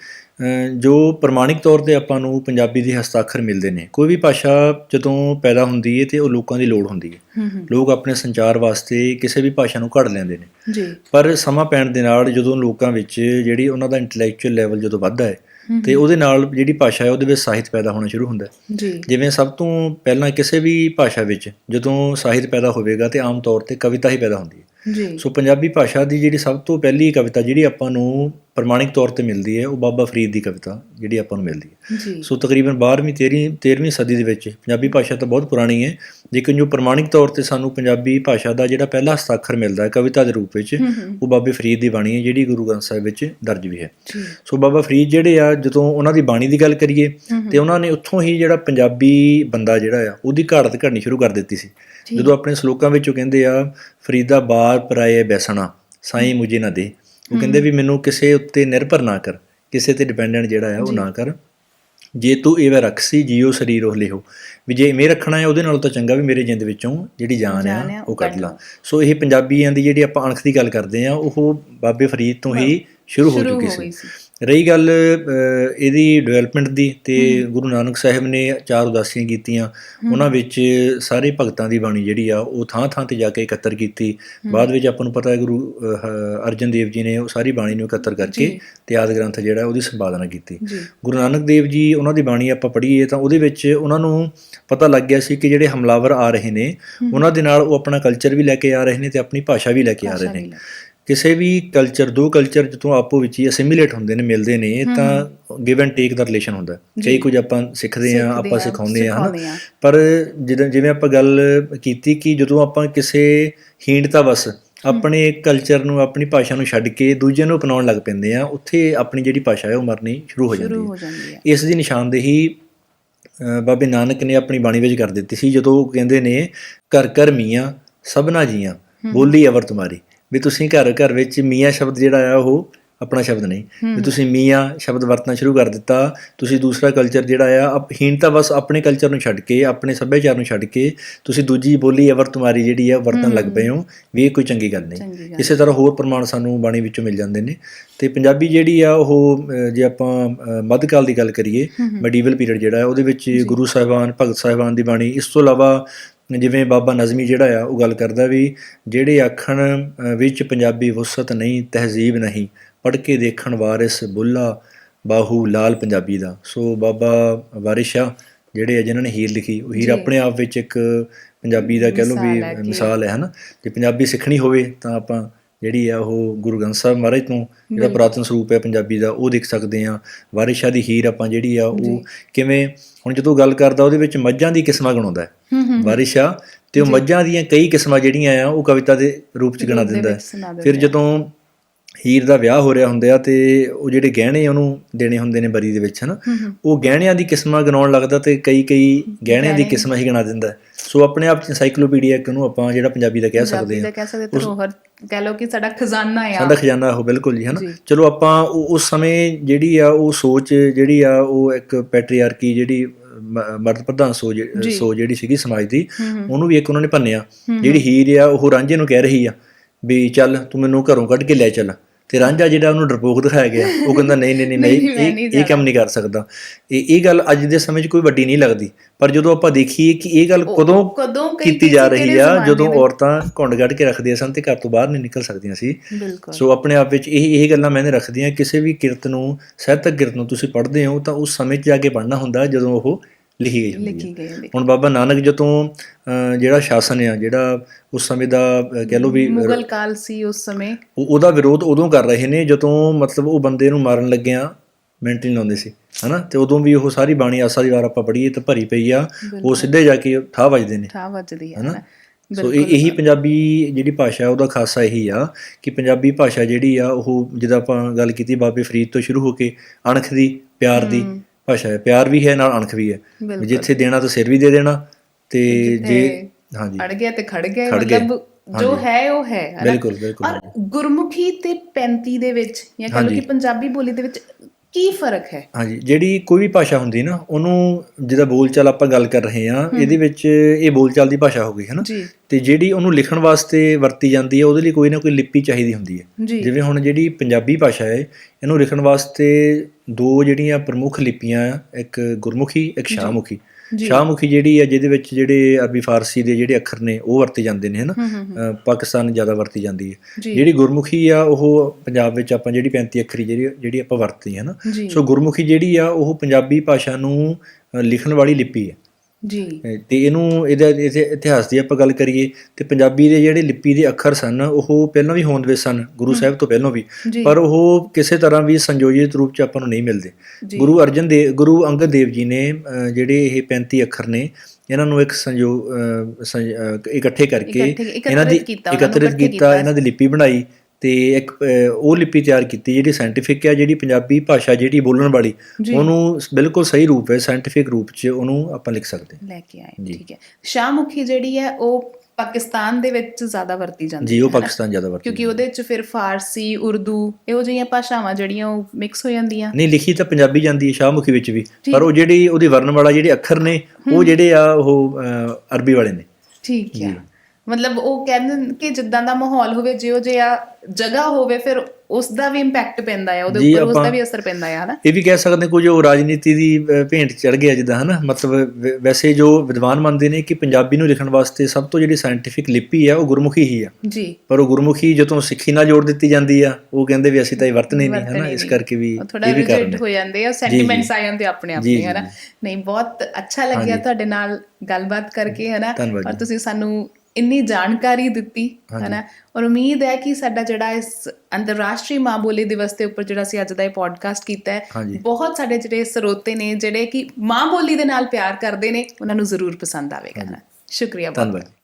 ਜੋ ਪ੍ਰਮਾਣਿਕ ਤੌਰ ਤੇ ਆਪਾਂ ਨੂੰ ਪੰਜਾਬੀ ਦੇ ਹਸਤਾਖਰ ਮਿਲਦੇ ਨੇ ਕੋਈ ਵੀ ਭਾਸ਼ਾ ਜਦੋਂ ਪੈਦਾ ਹੁੰਦੀ ਹੈ ਤੇ ਉਹ ਲੋਕਾਂ ਦੀ ਲੋੜ ਹੁੰਦੀ ਹੂੰ ਲੋਕ ਆਪਣੇ ਸੰਚਾਰ ਵਾਸਤੇ ਕਿਸੇ ਵੀ ਭਾਸ਼ਾ ਨੂੰ ਘੜ ਲੈਂਦੇ ਨੇ। ਜੀ। ਪਰ ਸਮਾਂ ਪੈਣ ਦੇ ਨਾਲ ਜਦੋਂ ਲੋਕਾਂ ਵਿੱਚ ਜਿਹੜੀ ਉਹਨਾਂ ਦਾ ਇੰਟੈਲੈਕਚੁਅਲ ਲੈਵਲ ਜਦੋਂ ਵੱਧਦਾ ਹੈ ਤੇ ਉਹਦੇ ਨਾਲ ਜਿਹੜੀ ਭਾਸ਼ਾ ਹੈ ਉਹਦੇ ਵਿੱਚ ਸਾਹਿਤ ਪੈਦਾ ਹੋਣਾ ਸ਼ੁਰੂ ਹੁੰਦਾ ਹੈ। ਜਿਵੇਂ ਸਭ ਤੋਂ ਪਹਿਲਾਂ ਕਿਸੇ ਵੀ ਭਾਸ਼ਾ ਵਿੱਚ ਜਦੋਂ ਸਾਹਿਤ ਪੈਦਾ ਹੋਵੇਗਾ ਤੇ ਆਮ ਤੌਰ ਤੇ ਕਵਿਤਾ ਹੀ ਪੈਦਾ ਹੁੰਦੀ ਹੈ। ਜੀ। ਸੋ ਪੰਜਾਬੀ ਭਾਸ਼ਾ ਦੀ ਜਿਹੜੀ ਸਭ ਤੋਂ ਪਹਿਲੀ ਕਵਿਤਾ ਜਿਹੜੀ ਆਪਾਂ ਨੂੰ ਪ੍ਰਮਾਣਿਕ ਤੌਰ ਤੇ ਮਿਲਦੀ ਹੈ ਉਹ ਬਾਬਾ ਫਰੀਦ ਦੀ ਕਵਿਤਾ ਜਿਹੜੀ ਆਪਾਂ ਨੂੰ ਮਿਲਦੀ ਹੈ। ਸੋ ਤਕਰੀਬਨ 12ਵੀਂ 13ਵੀਂ 13ਵੀਂ ਸਦੀ ਦੇ ਵਿੱਚ ਪੰਜਾਬੀ ਭਾਸ਼ਾ ਤਾਂ ਬਹੁਤ ਪੁਰਾਣੀ ਹੈ ਲੇਕਿਨ ਜੋ ਪ੍ਰਮਾਣਿਕ ਤੌਰ ਤੇ ਸਾਨੂੰ ਪੰਜਾਬੀ ਭਾਸ਼ਾ ਦਾ ਜਿਹੜਾ ਪਹਿਲਾ ਹਸਤਾਖਰ ਮਿਲਦਾ ਹੈ ਕਵਿਤਾ ਦੇ ਰੂਪ ਵਿੱਚ ਉਹ ਬਾਬੇ ਫਰੀਦ ਦੀ ਬਾਣੀ ਹੈ ਜਿਹੜੀ ਗੁਰੂ ਗ੍ਰੰਥ ਸਾਹਿਬ ਵਿੱਚ ਦਰਜ ਵੀ ਹੈ। ਸੋ ਬਾਬਾ ਫਰੀਦ ਜਿਹੜੇ ਆ ਜਦੋਂ ਉਹਨਾਂ ਦੀ ਬਾਣੀ ਦੀ ਗੱਲ ਕਰੀਏ ਤੇ ਉਹਨਾਂ ਨੇ ਉੱਥੋਂ ਹੀ ਜਿਹੜਾ ਪੰਜਾਬੀ ਬੰਦਾ ਜਿਹੜਾ ਆ ਉਹਦੀ ਘਾੜਤ ਘੜਨੀ ਸ਼ੁਰੂ ਕਰ ਦਿੱਤੀ ਸੀ। ਜਦੋਂ ਆਪਣੇ ਸ਼ਲੋਕਾਂ ਵਿੱਚ ਉਹ ਕਹਿੰਦੇ ਆ ਫਰੀਦਾ ਬਾਰ ਪਰਾਏ ਬੈਸਣਾ ਸਾਈਂ ਮੁਝੇ ਨਾ ਦੇ। ਉਹ ਕਹਿੰਦੇ ਵੀ ਮੈਨੂੰ ਕਿਸੇ ਉੱਤੇ ਨਿਰਭਰ ਨਾ ਕਰ ਕਿਸੇ ਤੇ ਡਿਪੈਂਡੈਂਟ ਜਿਹੜਾ ਆ ਉਹ ਨਾ ਕਰ। ਜੇ ਤੂੰ ਇਹ ਰੱਖਸੀ ਜੀਓ ਸਰੀਰ ਉਹ ਲਿਓ। ਵੀ ਜੇ ਇਵੇਂ ਰੱਖਣਾ ਹੈ ਉਹਦੇ ਨਾਲੋਂ ਤਾਂ ਚੰਗਾ ਵੀ ਮੇਰੇ ਜਿੰਦ ਵਿੱਚੋਂ ਜਿਹੜੀ ਜਾਨ ਆ, ਉਹ ਕੱਢ ਲਾ। ਸੋ ਇਹ ਪੰਜਾਬੀਆਂ ਦੀ ਜਿਹੜੀ ਆਪਾਂ ਅਣਖ ਦੀ ਗੱਲ ਕਰਦੇ ਆ ਉਹ ਬਾਬੇ ਫਰੀਦ ਤੋਂ ਹੀ। ਸ਼ੁਰੂ ਹੋ ਚੁੱਕੀ ਹੋ ਸੀ। ਸੀ। ਰਹੀ ਗੱਲ ਇਹਦੀ ਡਿਵੈਲਪਮੈਂਟ ਦੀ ਤੇ ਗੁਰੂ ਨਾਨਕ ਸਾਹਿਬ ਨੇ ਚਾਰ ਉਦਾਸੀਆਂ ਕੀਤੀਆਂ। ਉਹਨਾਂ ਵਿੱਚ ਸਾਰੇ ਭਗਤਾਂ ਦੀ ਬਾਣੀ ਜਿਹੜੀ ਆ ਉਹ ਥਾਂ ਥਾਂ ਤੇ ਜਾ ਕੇ ਇਕੱਤਰ ਕੀਤੀ। ਬਾਅਦ ਵਿੱਚ ਆਪਾਂ ਨੂੰ ਪਤਾ ਹੈ ਗੁਰੂ ਅਰਜਨ ਦੇਵ ਜੀ ਨੇ ਉਹ ਸਾਰੀ ਬਾਣੀ ਨੂੰ ਇਕੱਤਰ ਕਰਕੇ ਤੇ ਆਦ ਗ੍ਰੰਥ ਜਿਹੜਾ ਉਹਦੀ ਸੰਪਾਦਨਾ ਕੀਤੀ। ਗੁਰੂ ਨਾਨਕ ਦੇਵ ਜੀ ਉਹਨਾਂ ਦੀ ਬਾਣੀ ਆਪਾਂ ਪੜ੍ਹੀਏ ਤਾਂ ਉਹਦੇ ਵਿੱਚ ਉਹਨਾਂ ਨੂੰ ਪਤਾ ਲੱਗ ਗਿਆ ਸੀ ਕਿ ਜਿਹੜੇ ਹਮਲਾਵਰ ਆ ਰਹੇ ਨੇ ਉਹਨਾਂ ਦੇ ਨਾਲ ਉਹ ਆਪਣਾ ਕਲਚਰ ਵੀ ਲੈ ਕੇ ਆ ਰਹੇ ਨੇ ਤੇ ਆਪਣੀ ਭਾਸ਼ਾ ਵੀ ਲੈ ਕੇ ਆ ਰਹੇ ਨੇ। ਕਿਸੇ ਵੀ ਕਲਚਰ ਦੋ ਕਲਚਰ ਜਦੋਂ ਆਪੋ ਵਿੱਚ ਹੀ ਅਸਿਮੀਲੇਟ ਹੁੰਦੇ ਨੇ ਮਿਲਦੇ ਨੇ ਤਾਂ ਗਿਵ ਐਂਡ ਟੇਕ ਦਾ ਰਿਲੇਸ਼ਨ ਹੁੰਦਾ। ਹੈ। ਕਈ ਕੁਝ ਆਪਾਂ ਸਿੱਖਦੇ ਆ ਆਪਾਂ ਸਿਖਾਉਂਦੇ ਆ ਹਨਾ। ਪਰ ਜਿੱਦਾਂ ਜਿਵੇਂ ਆਪਾਂ ਗੱਲ ਕੀਤੀ ਕਿ ਜਦੋਂ ਆਪਾਂ ਕਿਸੇ ਹੀਣਤਾ ਵਸ ਆਪਣੇ ਕਲਚਰ ਨੂੰ ਆਪਣੀ ਭਾਸ਼ਾ ਨੂੰ ਛੱਡ ਕੇ ਦੂਜੇ ਨੂੰ ਅਪਣਾਉਣ ਲੱਗ ਪੈਂਦੇ ਆ ਉੱਥੇ ਆਪਣੀ ਜਿਹੜੀ ਭਾਸ਼ਾ ਹੈ ਉਹ ਮਰਨੀ ਸ਼ੁਰੂ ਹੋ ਜਾਂਦੀ ਹੈ। ਇਸ ਦੀ ਨਿਸ਼ਾਨਦੇਹੀ ਬਾਬੇ ਨਾਨਕ ਨੇ ਆਪਣੀ ਬਾਣੀ ਵਿੱਚ ਕਰ ਦਿੱਤੀ ਸੀ ਜਦੋਂ ਉਹ ਕਹਿੰਦੇ ਨੇ ਘਰ ਘਰ ਮੀਆਂ ਸਭਨਾ ਜੀਆਂ ਬੋਲੀ ਅਵਰ ਤੁਮਾਰੀ। ਵੀ ਤੁਸੀਂ ਘਰ ਘਰ ਵਿੱਚ ਮੀਆਂ ਸ਼ਬਦ ਜਿਹੜਾ ਆ ਉਹ ਆਪਣਾ ਸ਼ਬਦ ਨਹੀਂ। ਵੀ ਤੁਸੀਂ ਮੀਆਂ ਸ਼ਬਦ ਵਰਤਣਾ ਸ਼ੁਰੂ ਕਰ ਦਿੱਤਾ ਤੁਸੀਂ ਦੂਸਰਾ ਕਲਚਰ ਜਿਹੜਾ ਆ ਹੀਣਤਾ ਬਸ ਆਪਣੇ ਕਲਚਰ ਨੂੰ ਛੱਡ ਕੇ ਆਪਣੇ ਸੱਭਿਆਚਾਰ ਨੂੰ ਛੱਡ ਕੇ ਤੁਸੀਂ ਦੂਜੀ ਬੋਲੀ ਅਵਰ ਤੁਮਾਰੀ ਜਿਹੜੀ ਆ ਵਰਤਣ ਲੱਗ ਪਏ ਹੋ ਵੀ ਇਹ ਕੋਈ ਚੰਗੀ ਗੱਲ ਨਹੀਂ। ਇਸੇ ਤਰ੍ਹਾਂ ਹੋਰ ਪ੍ਰਮਾਣ ਸਾਨੂੰ ਬਾਣੀ ਵਿੱਚੋਂ ਮਿਲ ਜਾਂਦੇ ਨੇ। ਤੇ ਪੰਜਾਬੀ ਜਿਹੜੀ ਆ ਉਹ ਜੇ ਆਪਾਂ ਮੱਧਕਾਲ ਦੀ ਗੱਲ ਕਰੀਏ ਮੈਡੀਵਲ ਪੀਰੀਅਡ ਜਿਹੜਾ ਹੈ ਉਹਦੇ ਵਿੱਚ ਗੁਰੂ ਸਾਹਿਬਾਨ ਭਗਤ ਸਾਹਿਬਾਨ ਦੀ ਬਾਣੀ ਇਸ ਤੋਂ ਇਲਾਵਾ ਜਿਵੇਂ ਬਾਬਾ ਨਜ਼ਮੀ ਜਿਹੜਾ ਆ ਉਹ ਗੱਲ ਕਰਦਾ ਵੀ ਜਿਹੜੇ ਆਖਣ ਵਿੱਚ ਪੰਜਾਬੀ ਵਸਤ ਨਹੀਂ ਤਹਿਜ਼ੀਬ ਨਹੀਂ ਪੜ੍ਹ ਕੇ ਦੇਖਣ ਵਾਰਿਸ ਬੁੱਲਾ ਬਾਹੂ ਲਾਲ ਪੰਜਾਬੀ ਦਾ। ਸੋ ਬਾਬਾ ਵਾਰਿਸ ਜਿਹੜੇ ਆ ਜਿਨ੍ਹਾਂ ਨੇ ਹੀਰ ਲਿਖੀ ਉਹ ਹੀਰ ਆਪਣੇ ਆਪ ਵਿੱਚ ਇੱਕ ਪੰਜਾਬੀ ਦਾ ਕਹਿ ਲਓ ਵੀ ਮਿਸਾਲ ਹੈ ਹਨਾ? ਜੇ ਪੰਜਾਬੀ ਸਿੱਖਣੀ ਹੋਵੇ ਤਾਂ ਆਪਾਂ ਜਿਹੜੀ ਆ ਉਹ ਗੁਰੂ ਗ੍ਰੰਥ ਸਾਹਿਬ ਮਹਾਰਾਜ ਤੋਂ ਜਿਹੜਾ ਪੁਰਾਤਨ ਸਰੂਪ ਹੈ ਪੰਜਾਬੀ ਦਾ ਉਹ ਦੇਖ ਸਕਦੇ ਆ ਵਾਰਿਸ ਦੀ ਹੀਰ ਆਪਾਂ ਜਿਹੜੀ ਆ ਉਹ ਕਿਵੇਂ ਹੁਣ ਜਦੋਂ ਗੱਲ ਕਰਦਾ ਉਹਦੇ ਵਿੱਚ ਮੱਝਾਂ ਦੀ ਕਿਸਮਾਂ ਗਣਾਉਂਦਾ ਹੂੰ। ਵਾਰਿਸ ਤੇ ਉਹ ਮੱਝਾਂ ਦੀਆਂ ਕਈ ਕਿਸਮਾਂ ਜਿਹੜੀਆਂ ਆ ਉਹ ਕਵਿਤਾ ਦੇ ਰੂਪ ਚ ਗਣਾ ਦਿੰਦਾ ਹੈ। ਫਿਰ ਜਦੋਂ ਹੀਰ ਦਾ ਵਿਆਹ ਹੋ ਰਿਹਾ ਹੁੰਦਾ ਤੇ ਉਹ ਜਿਹੜੇ ਗਹਿਣੇ ਉਹਨੂੰ ਦੇਣੇ ਹੁੰਦੇ ਨੇ ਬਰੀ ਦੇ ਵਿੱਚ ਹਨਾ? ਉਹ ਗਹਿਣਿਆਂ ਦੀ ਕਿਸਮਾਂ ਗਣਾਉਣ ਲੱਗਦਾ ਤੇ ਕਈ ਕਈ ਗਹਿਣਿਆਂ ਦੀ ਕਿਸਮਾਂ ਹੀ ਗਣਾ ਦਿੰਦਾ ਹੈ। ਸੋ ਆਪਣੇ ਆਪ ਚ ਐਨਸਾਈਕਲੋਪੀਡੀਆ ਇੱਕ ਨੂੰ ਆਪਾਂ ਜਿਹੜਾ ਪੰਜਾਬੀ ਦਾ ਕਹਿ ਸਕਦੇ ਪੰਜਾਬੀ ਹਾਂ। ਦਾ ਕਹਿ ਸਕਦੇ ਧਰੋਹਰ ਕਹਿ ਲਓ ਕਿ ਸਾਡਾ ਖਜ਼ਾਨਾ ਆ। ਸਾਡਾ ਖਜ਼ਾਨਾ ਉਹ ਬਿਲਕੁਲ ਜੀ ਹਨਾ? ਚਲੋ ਆਪਾਂ ਉਸ ਸਮੇਂ ਜਿਹੜੀ ਆ ਉਹ ਸੋਚ ਜਿਹੜੀ ਆ ਉਹ ਇੱਕ ਪੈਟਰੀਆਰਕੀ ਜਿਹੜੀ ਮਰਦ ਪ੍ਰਧਾਨ ਸੋਚ ਸੋਚ ਜਿਹੜੀ ਸੀਗੀ ਸਮਾਜ ਦੀ ਉਹਨੂੰ ਵੀ ਇੱਕ ਉਹਨਾਂ ਨੇ ਭੰਨਿਆ। ਜਿਹੜੀ ਹੀਰ ਆ ਉਹ ਰਾਂਝੇ ਨੂੰ ਕਹਿ ਰਹੀ ਆ ਵੀ ਚੱਲ ਤੂੰ ਮੈਨੂੰ ਘਰੋਂ ਕੱਢ ਕੇ ਲੈ ਚੱਲ। ਤੇ ਰਾਂਝਾ ਜਿਹੜਾ ਉਹਨੂੰ ਡਰਪੋਕ ਦਿਖਾਇਆ ਗਿਆ ਉਹ ਕਹਿੰਦਾ ਨਹੀਂ ਨਹੀਂ ਨਹੀਂ ਇਹ ਇਹ ਕੰਮ ਨਹੀਂ ਕਰ ਸਕਦਾ। ਇਹ ਇਹ ਗੱਲ ਅੱਜ ਦੇ ਸਮੇਂ 'ਚ ਕੋਈ ਵੱਡੀ ਨਹੀਂ ਲੱਗਦੀ। ਪਰ ਜਦੋਂ ਆਪਾਂ ਦੇਖੀਏ ਕਿ ਇਹ ਗੱਲ ਕਦੋਂ ਕੀਤੀ ਜਾ ਰਹੀ ਆ ਜਦੋਂ ਔਰਤਾਂ ਘੁੰਡ ਕੱਢ ਕੇ ਰੱਖਦੀਆਂ ਸਨ ਤੇ ਘਰ ਤੋਂ ਬਾਹਰ ਨਹੀਂ ਨਿਕਲ ਸਕਦੀਆਂ ਸੀ। ਸੋ ਆਪਣੇ ਆਪ ਵਿੱਚ ਇਹ ਇਹ ਗੱਲਾਂ ਮੈਨੇ ਰੱਖਦੀਆਂ। ਕਿਸੇ ਵੀ ਕਿਰਤ ਨੂੰ ਸਾਹਿਤਕ ਕਿਰਤ ਨੂੰ ਤੁਸੀਂ ਪੜ੍ਹਦੇ ਹੋ ਤਾਂ ਉਸ ਸਮੇਂ 'ਚ ਜਾ ਕੇ ਪੜ੍ਹਨਾ ਹੁੰਦਾ ਜਦੋਂ ਉਹ ਲਿਖੀ ਗਈ ਹੁੰਦੀ ਹੈ ਹੁਣ ਬਾਬਾ ਨਾਨਕ ਜਦੋਂ ਜਿਹੜਾ ਸ਼ਾਸਨ ਆ ਜਿਹੜਾ ਉਸ ਸਮੇਂ ਦਾ ਕਹਿ ਲਓ ਵੀ ਮੁਗਲ ਕਾਲ ਸੀ ਉਸ ਸਮੇਂ। ਉਹ- ਉਹਦਾ ਵਿਰੋਧ ਉਦੋਂ ਕਰ ਰਹੇ ਨੇ ਜਦੋਂ ਮਤਲਬ ਉਹ ਬੰਦੇ ਨੂੰ ਮਾਰਨ ਲੱਗਿਆ ਮਿੰਟ ਨਹੀਂ ਲਾਉਂਦੇ ਸੀ ਹਨਾ? ਤੇ ਉਦੋਂ ਵੀ ਉਹ ਸਾਰੀ ਬਾਣੀ ਆਸਾ ਦੀ ਵਾਰ ਆਪਾਂ ਪੜ੍ਹੀਏ ਤਾਂ ਭਰੀ ਪਈ ਆ। ਉਹ ਸਿੱਧੇ ਜਾ ਕੇ ਠਾਹ ਵੱਜਦੇ ਨੇ ਠਾ ਵੱਜਦੀ ਹੈ ਹਨਾ? ਸੋ ਇਹ ਇਹੀ ਪੰਜਾਬੀ ਜਿਹੜੀ ਭਾਸ਼ਾ ਉਹਦਾ ਖਾਸਾ ਇਹੀ ਆ ਕਿ ਪੰਜਾਬੀ ਭਾਸ਼ਾ ਜਿਹੜੀ ਆ ਉਹ ਜਿੱਦਾਂ ਆਪਾਂ ਗੱਲ ਕੀਤੀ ਬਾਬੇ ਫਰੀਦ ਤੋਂ ਸ਼ੁਰੂ ਹੋ ਕੇ ਅਣਖ ਦੀ ਪਿਆਰ ਦੀ ਭਾਸ਼ਾ ਹੈ ਪਿਆਰ ਵੀ ਹੈ ਨਾਲ ਅਣਖ ਵੀ ਹੈ। ਜਿੱਥੇ ਦੇਣਾ ਤਾਂ ਸਿਰ ਵੀ ਦੇ ਦੇਣਾ ਤੇ ਜੇ ਹਾਂਜੀ। ਅੜ ਗਿਆ ਤੇ ਖੜ ਗਿਆ। ਮਤਲਬ ਜੋ ਹੈ ਉਹ ਹੈ? ਬਿਲਕੁਲ ਬਿਲਕੁਲ। ਔਰ ਗੁਰਮੁਖੀ ਤੇ 35 ਦੇ ਵਿੱਚ ਜਾਂ ਕਹ ਲਓ ਕਿ ਪੰਜਾਬੀ ਬੋਲੀ ਦੇ ਵਿੱਚ ਕੀ ਫ਼ਰਕ ਹੈ? ਹਾਂਜੀ ਜਿਹੜੀ ਕੋਈ ਵੀ ਭਾਸ਼ਾ ਹੁੰਦੀ ਨਾ ਉਹਨੂੰ ਜਿਹਦਾ ਬੋਲਚਾਲ ਆਪਾਂ ਗੱਲ ਕਰ ਰਹੇ ਹਾਂ ਇਹਦੇ ਵਿੱਚ ਇਹ ਬੋਲਚਾਲ ਦੀ ਭਾਸ਼ਾ ਹੋ ਗਈ ਹੈ ਨਾ? ਤੇ ਜਿਹੜੀ ਉਹਨੂੰ ਲਿਖਣ ਵਾਸਤੇ ਵਰਤੀ ਜਾਂਦੀ ਹੈ ਉਹਦੇ ਲਈ ਕੋਈ ਨਾ ਕੋਈ ਲਿਪੀ ਚਾਹੀਦੀ ਹੁੰਦੀ ਹੈ। ਜਿਵੇਂ ਹੁਣ ਜਿਹੜੀ ਪੰਜਾਬੀ ਭਾਸ਼ਾ ਹੈ ਇਹਨੂੰ ਲਿਖਣ ਵਾਸਤੇ ਦੋ ਜਿਹੜੀਆਂ ਪ੍ਰਮੁੱਖ ਲਿਪੀਆਂ ਆ ਇੱਕ ਗੁਰਮੁਖੀ ਇੱਕ ਸ਼ਾਹਮੁਖੀ। ਜੀ। ਸ਼ਾਹਮੁਖੀ ਜਿਹੜੀ ਆ ਜਿਹਦੇ ਵਿੱਚ ਜਿਹੜੇ ਅਰਬੀ ਫਾਰਸੀ ਦੇ ਜਿਹੜੇ ਅੱਖਰ ਨੇ ਉਹ ਵਰਤੇ ਜਾਂਦੇ ਨੇ ਹਨਾ? ਪਾਕਿਸਤਾਨ ਜ਼ਿਆਦਾ ਵਰਤੀ ਜਾਂਦੀ ਹੈ। ਜਿਹੜੀ ਗੁਰਮੁਖੀ ਆ ਉਹ ਪੰਜਾਬ ਵਿੱਚ ਆਪਾਂ ਜਿਹੜੀ 35 ਅੱਖਰੀ ਜਿਹੜੀ ਜਿਹੜੀ ਆਪਾਂ ਵਰਤਦੇ ਹਾਂ ਨਾ ਜੀ। ਸੋ ਗੁਰਮੁਖੀ ਜਿਹੜੀ ਆ ਉਹ ਪੰਜਾਬੀ ਭਾਸ਼ਾ ਨੂੰ ਲਿਖਣ ਵਾਲੀ ਲਿਪੀ ਹੈ। ਜੀ। ਤੇ ਇਹਨੂੰ ਇਹਦਾ ਇਹਦੇ ਇਤਿਹਾਸ ਦੀ ਆਪਾਂ ਗੱਲ ਕਰੀਏ ਤੇ ਪੰਜਾਬੀ ਦੇ ਜਿਹੜੇ ਲਿਪੀ ਦੇ ਅੱਖਰ ਸਨ ਉਹ ਪਹਿਲਾਂ ਵੀ ਹੋਂਦ ਵਿੱਚ ਸਨ ਗੁਰੂ ਸਾਹਿਬ ਤੋਂ ਪਹਿਲਾਂ ਵੀ। ਪਰ ਉਹ ਕਿਸੇ ਤਰ੍ਹਾਂ ਵੀ ਸੰਯੋਜਿਤ ਰੂਪ ਚ ਆਪਾਂ ਨੂੰ ਨਹੀਂ ਮਿਲਦੇ। ਗੁਰੂ ਅਰਜਨ ਦੇਵ ਗੁਰੂ ਅੰਗਦ ਦੇਵ ਜੀ ਨੇ ਜਿਹੜੇ ਇਹ 35 ਅੱਖਰ ਨੇ ਇਹਨਾਂ ਨੂੰ ਇੱਕ ਸੰਯੋ ਅ, ਸੰਯ- ਅ, ਇਕੱਠੇ ਕਰਕੇ ਇਹਨਾਂ ਦੀ ਇਕੱਤਰਿਤ ਕੀਤਾ। ਇਹਨਾਂ ਦੀ ਲਿਪੀ ਬਣਾਈ। ਤੇ ਇੱਕ ਉਹ ਲਿਪੀ ਤਿਆਰ ਕੀਤੀ ਜਿਹੜੀ ਸਾਇੰਟੀਫਿਕ ਹੈ ਜਿਹੜੀ ਪੰਜਾਬੀ ਭਾਸ਼ਾ ਜਿਹੜੀ ਬੋਲਣ ਵਾਲੀ। ਉਹਨੂੰ ਬਿਲਕੁਲ ਸਹੀ ਰੂਪ ਹੈ ਸਾਇੰਟੀਫਿਕ ਰੂਪ 'ਚ ਉਹਨੂੰ ਆਪਾਂ ਲਿਖ ਸਕਦੇ ਹਾਂ। ਲੈ ਕੇ ਆਏ। ਠੀਕ ਹੈ। ਸ਼ਾਹਮੁਖੀ ਜਿਹੜੀ ਹੈ ਉਹ ਪਾਕਿਸਤਾਨ ਦੇ ਵਿੱਚ ਜ਼ਿਆਦਾ ਵਰਤੀ ਜਾਂਦੀ ਜੀ ਉਹ ਹੈ? ਪਾਕਿਸਤਾਨ ਜ਼ਿਆਦਾ ਵਰਤੀ ਕਿਉਂਕਿ ਉਹਦੇ ਚ ਫਿਰ ਫਾਰਸੀ ਉਰਦੂ ਇਹੋ ਜਿਹੀਆਂ ਭਾਸ਼ਾਵਾਂ ਜਿਹੜੀਆਂ ਉਹ ਮਿਕਸ ਹੋ ਜਾਂਦੀਆਂ। ਨਹੀਂ ਲਿਖੀ ਤਾਂ ਪੰਜਾਬੀ ਜਾਂਦੀ ਹੈ ਸ਼ਾਹਮੁਖੀ ਵਿੱਚ ਵੀ। ਪਰ ਉਹ ਜਿਹੜੀ ਉਹਦੀ ਵਰਣਮਾਲਾ ਜਿਹੜੇ ਅੱਖਰ ਨੇ ਉਹ ਜਿਹੜੇ ਆ ਉਹ ਅਰਬੀ ਵਾਲੇ ਨੇ। ਠੀਕ ਹੈ। ਮਤਲਬ ਉਹ ਕਹਿੰਦੇ ਕਿ ਜਿੱਦਾਂ ਦਾ ਮਾਹੌਲ ਹੋਵੇ ਜਿਹੋ ਜਿਹਾ ਜਗ੍ਹਾ ਹੋਵੇ ਫਿਰ ਉਸ ਦਾ ਵੀ ਇੰਪੈਕਟ ਪੈਂਦਾ ਹੈ ਉਹਦੇ ਉੱਪਰ ਉਸ ਦਾ ਆਪਾਂ- ਵੀ ਅਸਰ ਪੈਂਦਾ ਹੈ ਹਨਾ? ਇਹ ਵੀ ਕਹਿ ਸਕਦੇ ਕੁਝ ਉਹ ਰਾਜਨੀਤੀ ਦੀ ਭੇਂਟ ਚੜ ਗਿਆ ਜਿੱਦਾਂ ਹਨਾ? ਮਤਲਬ ਵੈਸੇ ਜੋ ਵਿਦਵਾਨ ਮੰਨਦੇ ਨੇ ਕਿ ਪੰਜਾਬੀ ਨੂੰ ਲਿਖਣ ਵਾਸਤੇ ਸਭ ਤੋਂ ਜਿਹੜੀ ਸਾਇੰਟੀਫਿਕ ਲਿਪੀ ਆ ਉਹ ਗੁਰਮੁਖੀ ਹੀ ਆ। ਜੀ। ਪਰ ਉਹ ਗੁਰਮੁਖੀ ਜਦੋਂ ਸਿੱਖੀ ਨਾਲ ਜੋੜ ਦਿੱਤੀ ਜਾਂਦੀ ਆ ਉਹ ਕਹਿੰਦੇ ਵੀ ਅਸੀਂ ਤਾਂ ਇਹ ਵਰਤਣੀ ਨਹੀਂ ਹਨਾ? ਇਸ। ਕਰਕੇ ਵੀ ਇਹ ਵੀ ਕਾਰਨ ਹੈ। ਹੋ ਜਾਂਦੇ ਆ ਸੈਂਟੀਮੈਂਟਸ ਆ ਜਾਂਦੇ ਆਪਣੇ ਆਪਣੇ ਜੀ, ਹਨਾ? ਨਹੀਂ ਬਹੁਤ ਅੱਛਾ ਲੱਗਿਆ ਤੁਹਾਡੇ ਨਾਲ ਗੱਲਬਾਤ ਕਰਕੇ ਹਨਾ? ਔਰ। ਤੁਸੀਂ ਸਾਨੂੰ ਇੰਨੀ ਜਾਣਕਾਰੀ ਦਿੱਤੀ ਹਨਾ? ਔਰ ਉਮੀਦ ਹੈ ਕਿ ਸਾਡਾ ਜਿਹੜਾ ਇਸ ਅੰਤਰਰਾਸ਼ਟਰੀ ਮਾਂ ਬੋਲੀ ਦਿਵਸ ਦੇ ਉੱਪਰ ਜਿਹੜਾ ਅਸੀਂ ਅੱਜ ਦਾ ਇਹ ਪੋਡਕਾਸਟ ਕੀਤਾ ਹੈ। ਬਹੁਤ ਸਾਡੇ ਜਿਹੜੇ ਸਰੋਤੇ ਨੇ ਜਿਹੜੇ ਕਿ ਮਾਂ ਬੋਲੀ ਦੇ ਨਾਲ ਪਿਆਰ ਕਰਦੇ ਨੇ ਉਹਨਾਂ ਨੂੰ ਜ਼ਰੂਰ ਪਸੰਦ ਆਵੇਗਾ ਹਨਾ? ਸ਼ੁਕਰੀਆ ਬਹੁਤ। ਧੰਨਵਾਦ।